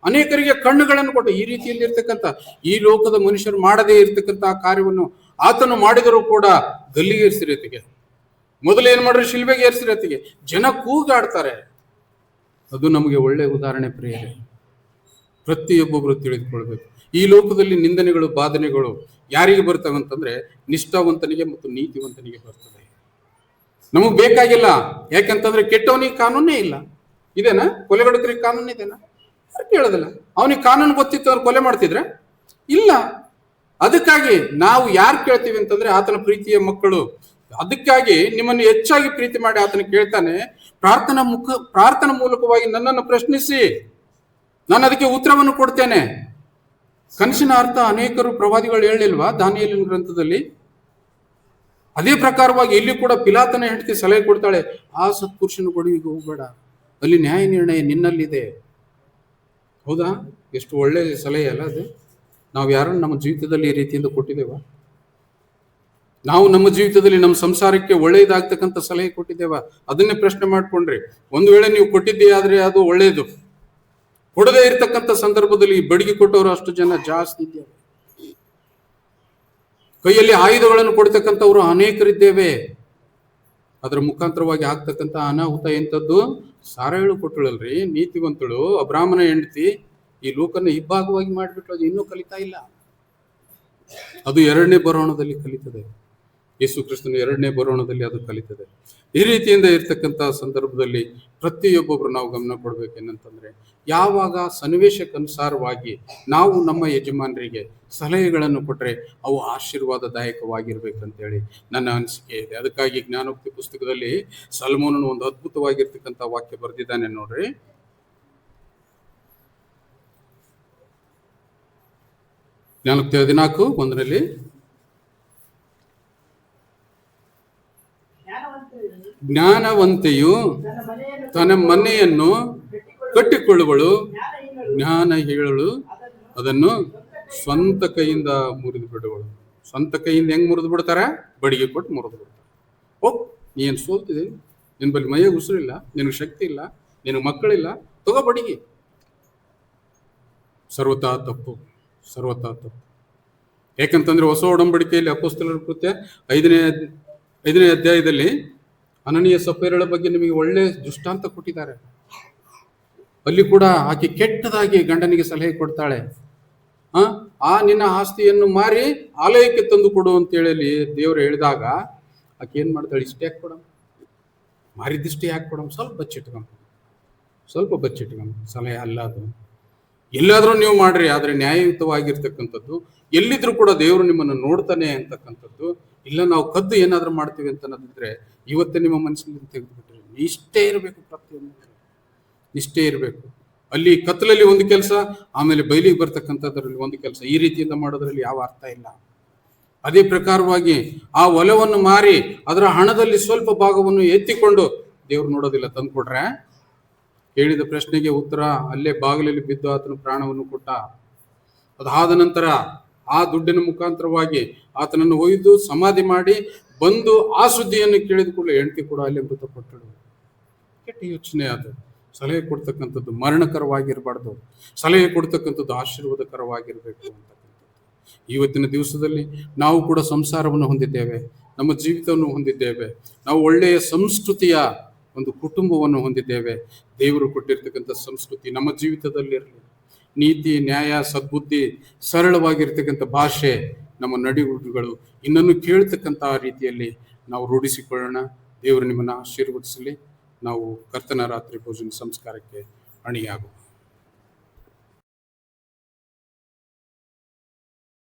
ಅನೇಕರಿಗೆ ಕಣ್ಣುಗಳನ್ನು ಕೊಟ್ಟ. ಈ ರೀತಿಯಲ್ಲಿ ಇರ್ತಕ್ಕಂಥ, ಈ ಲೋಕದ ಮನುಷ್ಯರು ಮಾಡದೇ ಇರ್ತಕ್ಕಂಥ ಕಾರ್ಯವನ್ನು ಆತನು ಮಾಡಿದರೂ ಕೂಡ ಗಲ್ಲಿಗೆ ಏರಿಸಿರತಿಗೆ ಮೊದಲು ಏನ್ ಮಾಡ್ರಿ ಶಿಲ್ಬೆಗೆ ಏರಿಸಿರತಿಗೆ ಜನ ಕೂಗಾಡ್ತಾರೆ. ಅದು ನಮಗೆ ಒಳ್ಳೆಯ ಉದಾಹರಣೆ ಪ್ರಿಯರೇ. ಪ್ರತಿಯೊಬ್ಬೊಬ್ಬರು ತಿಳಿದುಕೊಳ್ಬೇಕು. ಈ ಲೋಕದಲ್ಲಿ ನಿಂದನೆಗಳು, ಬಾಧನೆಗಳು ಯಾರಿಗೆ ಬರ್ತವೆ ಅಂತಂದ್ರೆ ನಿಷ್ಠಾವಂತನಿಗೆ ಮತ್ತು ನೀತಿವಂತನಿಗೆ ಬರ್ತದೆ. ನಮಗೆ ಬೇಕಾಗಿಲ್ಲ. ಯಾಕಂತಂದ್ರೆ ಕೆಟ್ಟವನಿಗೆ ಕಾನೂನೇ ಇಲ್ಲ. ಇದೇನಾ? ಕೊಲೆಗಡಕರಿಗೆ ಕಾನೂನು ಇದೇನಾ? ಕೇಳೋದಿಲ್ಲ. ಅವನಿಗೆ ಕಾನೂನು ಗೊತ್ತಿತ್ತು, ಅವ್ರು ಕೊಲೆ ಮಾಡ್ತಿದ್ರೆ? ಇಲ್ಲ. ಅದಕ್ಕಾಗಿ ನಾವು ಯಾರು ಕೇಳ್ತೀವಿ ಅಂತಂದ್ರೆ ಆತನ ಪ್ರೀತಿಯ ಮಕ್ಕಳು. ಅದಕ್ಕಾಗಿ ನಿಮ್ಮನ್ನು ಹೆಚ್ಚಾಗಿ ಪ್ರೀತಿ ಮಾಡಿ ಆತನ ಕೇಳ್ತಾನೆ, ಪ್ರಾರ್ಥನಾ ಮುಖ, ಪ್ರಾರ್ಥನಾ ಮೂಲಕವಾಗಿ ನನ್ನನ್ನು ಪ್ರಶ್ನಿಸಿ. ನಾನು ಅದಕ್ಕೆ ಉತ್ತರವನ್ನು ಕೊಡ್ತೇನೆ. ಕನಸಿನ ಅರ್ಥ ಅನೇಕರು ಪ್ರವಾದಿಗಳು ಹೇಳಲಿಲ್ವಾ ದಾನಿಯಲಿನ ಗ್ರಂಥದಲ್ಲಿ? ಅದೇ ಪ್ರಕಾರವಾಗಿ ಇಲ್ಲಿ ಕೂಡ ಪಿಲಾತನ ಹೆಂಡತಿ ಸಲಹೆ ಕೊಡ್ತಾಳೆ, ಆ ಸತ್ಪುರುಷನ ಕೊಡುವಿಗೆ ಹೋಗಬೇಡ. ಅಲ್ಲಿ ನ್ಯಾಯ ನಿರ್ಣಯ ನಿನ್ನಲ್ಲಿದೆ. ಹೌದಾ? ಎಷ್ಟು ಒಳ್ಳೆ ಸಲಹೆ ಅಲ್ಲ ಅದು. ನಾವು ಯಾರನ್ನು ನಮ್ಮ ಜೀವಿತದಲ್ಲಿ ಈ ರೀತಿಯಿಂದ ಕೊಟ್ಟಿದ್ದೇವಾ? ನಾವು ನಮ್ಮ ಜೀವಿತದಲ್ಲಿ ನಮ್ಮ ಸಂಸಾರಕ್ಕೆ ಒಳ್ಳೆಯದಾಗ್ತಕ್ಕಂಥ ಸಲಹೆ ಕೊಟ್ಟಿದ್ದೇವಾ? ಅದನ್ನೇ ಪ್ರಶ್ನೆ ಮಾಡ್ಕೊಂಡ್ರಿ. ಒಂದು ವೇಳೆ ನೀವು ಕೊಟ್ಟಿದ್ದೀ ಆದರೆ ಅದು ಒಳ್ಳೆಯದು. ಕೊಡದೇ ಇರತಕ್ಕಂಥ ಸಂದರ್ಭದಲ್ಲಿ ಬಡಿಗೆ ಕೊಟ್ಟವರು ಅಷ್ಟು ಜನ ಜಾಸ್ತಿ ಇದ್ದೇವೆ. ಕೈಯಲ್ಲಿ ಆಯುಧಗಳನ್ನು ಕೊಡ್ತಕ್ಕಂಥವ್ರು ಅನೇಕರಿದ್ದೇವೆ. ಅದರ ಮುಖಾಂತರವಾಗಿ ಆಗ್ತಕ್ಕಂಥ ಅನಾಹುತ ಎಂಥದ್ದು ಸಾರಾಯಳು ಕೊಟ್ಟಳಲ್ರಿ, ನೀತಿವಂತಳು ಅಬ್ರಾಹ್ಮಣ ಹೆಂಡತಿ, ಈ ಲೋಕನ ಇಬ್ಬಾಗವಾಗಿ ಮಾಡಿಬಿಟ್ಟು ಅದು ಇನ್ನೂ ಕಲಿತಾ ಇಲ್ಲ. ಅದು ಎರಡನೇ ಬರೋಣದಲ್ಲಿ ಕಲಿತದೆ. ಯೇಸು ಕ್ರಿಸ್ತನ ಎರಡನೇ ಬರೋಣದಲ್ಲಿ ಅದು ಕಲಿತದೆ. ಈ ರೀತಿಯಿಂದ ಇರ್ತಕ್ಕಂಥ ಸಂದರ್ಭದಲ್ಲಿ ಪ್ರತಿಯೊಬ್ಬೊಬ್ರು ನಾವು ಗಮನ ಕೊಡ್ಬೇಕೇನಂತಂದ್ರೆ ಯಾವಾಗ ಸನ್ನಿವೇಶಕ್ಕನುಸಾರವಾಗಿ ನಾವು ನಮ್ಮ ಯಜಮಾನರಿಗೆ ಸಲಹೆಗಳನ್ನು ಕೊಟ್ಟರೆ ಅವು ಆಶೀರ್ವಾದದಾಯಕವಾಗಿರ್ಬೇಕಂತೇಳಿ ನನ್ನ ಅನಿಸಿಕೆ ಇದೆ. ಅದಕ್ಕಾಗಿ ಜ್ಞಾನೋಕ್ತಿ ಪುಸ್ತಕದಲ್ಲಿ ಸಲ್ಮೋನನು ಒಂದು ಅದ್ಭುತವಾಗಿರ್ತಕ್ಕಂಥ ವಾಕ್ಯ ಬರೆದಿದ್ದಾನೆ ನೋಡ್ರಿ. ಜ್ಞಾನೋಕ್ತಿ ಹದಿನಾಲ್ಕು ಒಂದರಲ್ಲಿ. ಜ್ಞಾನವಂತೆಯು ತನ್ನ ಮನೆಯನ್ನು ಕಟ್ಟಿಕೊಳ್ಳುವಳು, ಜ್ಞಾನ ಹೇಳಳು ಅದನ್ನು ಸ್ವಂತ ಕೈಯಿಂದ ಮುರಿದು ಬಿಡುವಳು. ಸ್ವಂತ ಕೈಯಿಂದ ಹೆಂಗ್ ಮುರಿದು ಬಿಡ್ತಾರೆ? ಬಡಿಗೆ ಕೊಟ್ಟು ಮುರಿದು ಬಿಡ್ತಾರೆ. ಓ, ನೀನು ಸೋಲ್ತಿದೆ ನಿನ್ ಬಳಿ ಮೈಯಾಗ ಉಸಿರಿಲ್ಲ ನಿನಗೆ ಶಕ್ತಿ ಇಲ್ಲ, ನಿನಗೆ ಮಕ್ಕಳಿಲ್ಲ, ತಗೋ ಬಡಿಗೆ. ಸರ್ವತಾ ತಪ್ಪು ಸರ್ವತಾ ತಪ್ಪು. ಯಾಕಂತಂದ್ರೆ ಹೊಸ ಒಡಂಬಡಿಕೆಯಲ್ಲಿ ಅಪೋಸ್ತಲರ ಕೃತ್ಯ ಐದನೇ ಐದನೇ ಅಧ್ಯಾಯದಲ್ಲಿ ಅನನೀಯ ಸಫೇರಳ ಬಗ್ಗೆ ನಿಮಗೆ ಒಳ್ಳೆ ದೃಷ್ಟಾಂತ ಕೊಟ್ಟಿದ್ದಾರೆ. ಅಲ್ಲಿ ಕೂಡ ಆಕೆ ಕೆಟ್ಟದಾಗಿ ಗಂಡನಿಗೆ ಸಲಹೆ ಕೊಡ್ತಾಳೆ. ಆ ಆ ನಿನ್ನ ಆಸ್ತಿಯನ್ನು ಮಾರಿ ಆಲಯಕ್ಕೆ ತಂದು ಕೊಡು ಅಂತೇಳಿ ದೇವರು ಹೇಳಿದಾಗ ಆಕೆ ಏನು ಮಾಡ್ತಾಳೆ, ಇಷ್ಟೇ ಯಾಕೆ ಕೊಡಮ್ ಮಾರಿದ್ದಿಷ್ಟೇ ಯಾಕೆ ಕೊಡಮ್ ಸ್ವಲ್ಪ ಬಚ್ಚಿಟ್ಕಂ. ಸ್ವಲ್ಪ ಬಚ್ಚಿಟ್ಕಂ. ಸಲಹೆ ಅಲ್ಲ ಅದು. ಎಲ್ಲಾದರೂ ನೀವು ಮಾಡ್ರಿ, ಆದ್ರೆ ನ್ಯಾಯಯುತವಾಗಿರ್ತಕ್ಕಂಥದ್ದು, ಎಲ್ಲಿದ್ರೂ ಕೂಡ ದೇವರು ನಿಮ್ಮನ್ನು ನೋಡ್ತಾನೆ ಅಂತಕ್ಕಂಥದ್ದು ಇಲ್ಲ, ನಾವು ಕದ್ದು ಏನಾದರೂ ಮಾಡ್ತೀವಿ ಅಂತ ಅನ್ನೋದಿದ್ರೆ ಇವತ್ತೇ ನಿಮ್ಮ ಮನಸ್ಸಿನಲ್ಲಿ ತೆಗೆದುಬಿಟ್ರಿ ನಿಷ್ಠೆ ಇರಬೇಕು ಪ್ರತಿಯೊಂದು ನಿಷ್ಠೆ ಇರಬೇಕು. ಅಲ್ಲಿ ಕತ್ತಲಲ್ಲಿ ಒಂದು ಕೆಲಸ, ಆಮೇಲೆ ಬಯಲಿಗೆ ಬರ್ತಕ್ಕಂಥದ್ರಲ್ಲಿ ಒಂದು ಕೆಲಸ. ಈ ರೀತಿಯಿಂದ ಮಾಡೋದ್ರಲ್ಲಿ ಯಾವ ಅರ್ಥ ಇಲ್ಲ. ಅದೇ ಪ್ರಕಾರವಾಗಿ ಆ ಒಲವನ್ನು ಮಾರಿ ಅದರ ಹಣದಲ್ಲಿ ಸ್ವಲ್ಪ ಭಾಗವನ್ನು ಎತ್ತಿಕೊಂಡು ದೇವ್ರು ನೋಡೋದಿಲ್ಲ ತಂದ್ಕೊಡ್ರೆ ಕೇಳಿದ ಪ್ರಶ್ನೆಗೆ ಉತ್ತರ, ಅಲ್ಲೇ ಬಾಗಿಲಲ್ಲಿ ಬಿದ್ದು ಆತನು ಪ್ರಾಣವನ್ನು ಕೊಟ್ಟ. ಅದಾದ ನಂತರ ಆ ದುಡ್ಡಿನ ಮುಖಾಂತರವಾಗಿ ಆತನನ್ನು ಒಯ್ದು ಸಮಾಧಿ ಮಾಡಿ ಬಂದು ಆ ಸುದ್ದಿಯನ್ನು ಕೇಳಿದ ಕೂಡಲೇ ಹೆಂಡತಿ ಕೂಡ ಅಲ್ಲಿ ಮೃತಪಟ್ಟಳು ಕೆಟ್ಟ ಯೋಚನೆ ಅದು. ಸಲಹೆ ಕೊಡ್ತಕ್ಕಂಥದ್ದು ಮರಣಕರವಾಗಿರಬಾರ್ದು. ಸಲಹೆ ಕೊಡ್ತಕ್ಕಂಥದ್ದು ಆಶೀರ್ವಾದಕರವಾಗಿರಬೇಕು ಅಂತಕ್ಕಂಥದ್ದು. ಇವತ್ತಿನ ದಿವಸದಲ್ಲಿ ನಾವು ಕೂಡ ಸಂಸಾರವನ್ನು ಹೊಂದಿದ್ದೇವೆ. ನಮ್ಮ ಜೀವಿತವನ್ನು ಹೊಂದಿದ್ದೇವೆ. ನಾವು ಒಳ್ಳೆಯ ಸಂಸ್ಕೃತಿಯ ಒಂದು ಕುಟುಂಬವನ್ನು ಹೊಂದಿದ್ದೇವೆ. ದೇವರು ಕೊಟ್ಟಿರ್ತಕ್ಕಂಥ ಸಂಸ್ಕೃತಿ ನಮ್ಮ ಜೀವಿತದಲ್ಲಿರಲಿ. ನೀತಿ, ನ್ಯಾಯ, ಸದ್ಬುದ್ಧಿ, ಸರಳವಾಗಿರ್ತಕ್ಕಂಥ ಭಾಷೆ ನಮ್ಮ ನಡಿಗುಡುಗಳು. ಇನ್ನನ್ನು ಕೇಳ್ತಕ್ಕಂಥ ರೀತಿಯಲ್ಲಿ ನಾವು ರೂಢಿಸಿಕೊಳ್ಳೋಣ. ದೇವರು ನಿಮ್ಮನ್ನು ಆಶೀರ್ವದಿಸಲಿ. ನಾವು ಕರ್ತನ ರಾತ್ರಿ ಭೋಜನ ಸಂಸ್ಕಾರಕ್ಕೆ ಅಣಿಯಾಗುವ.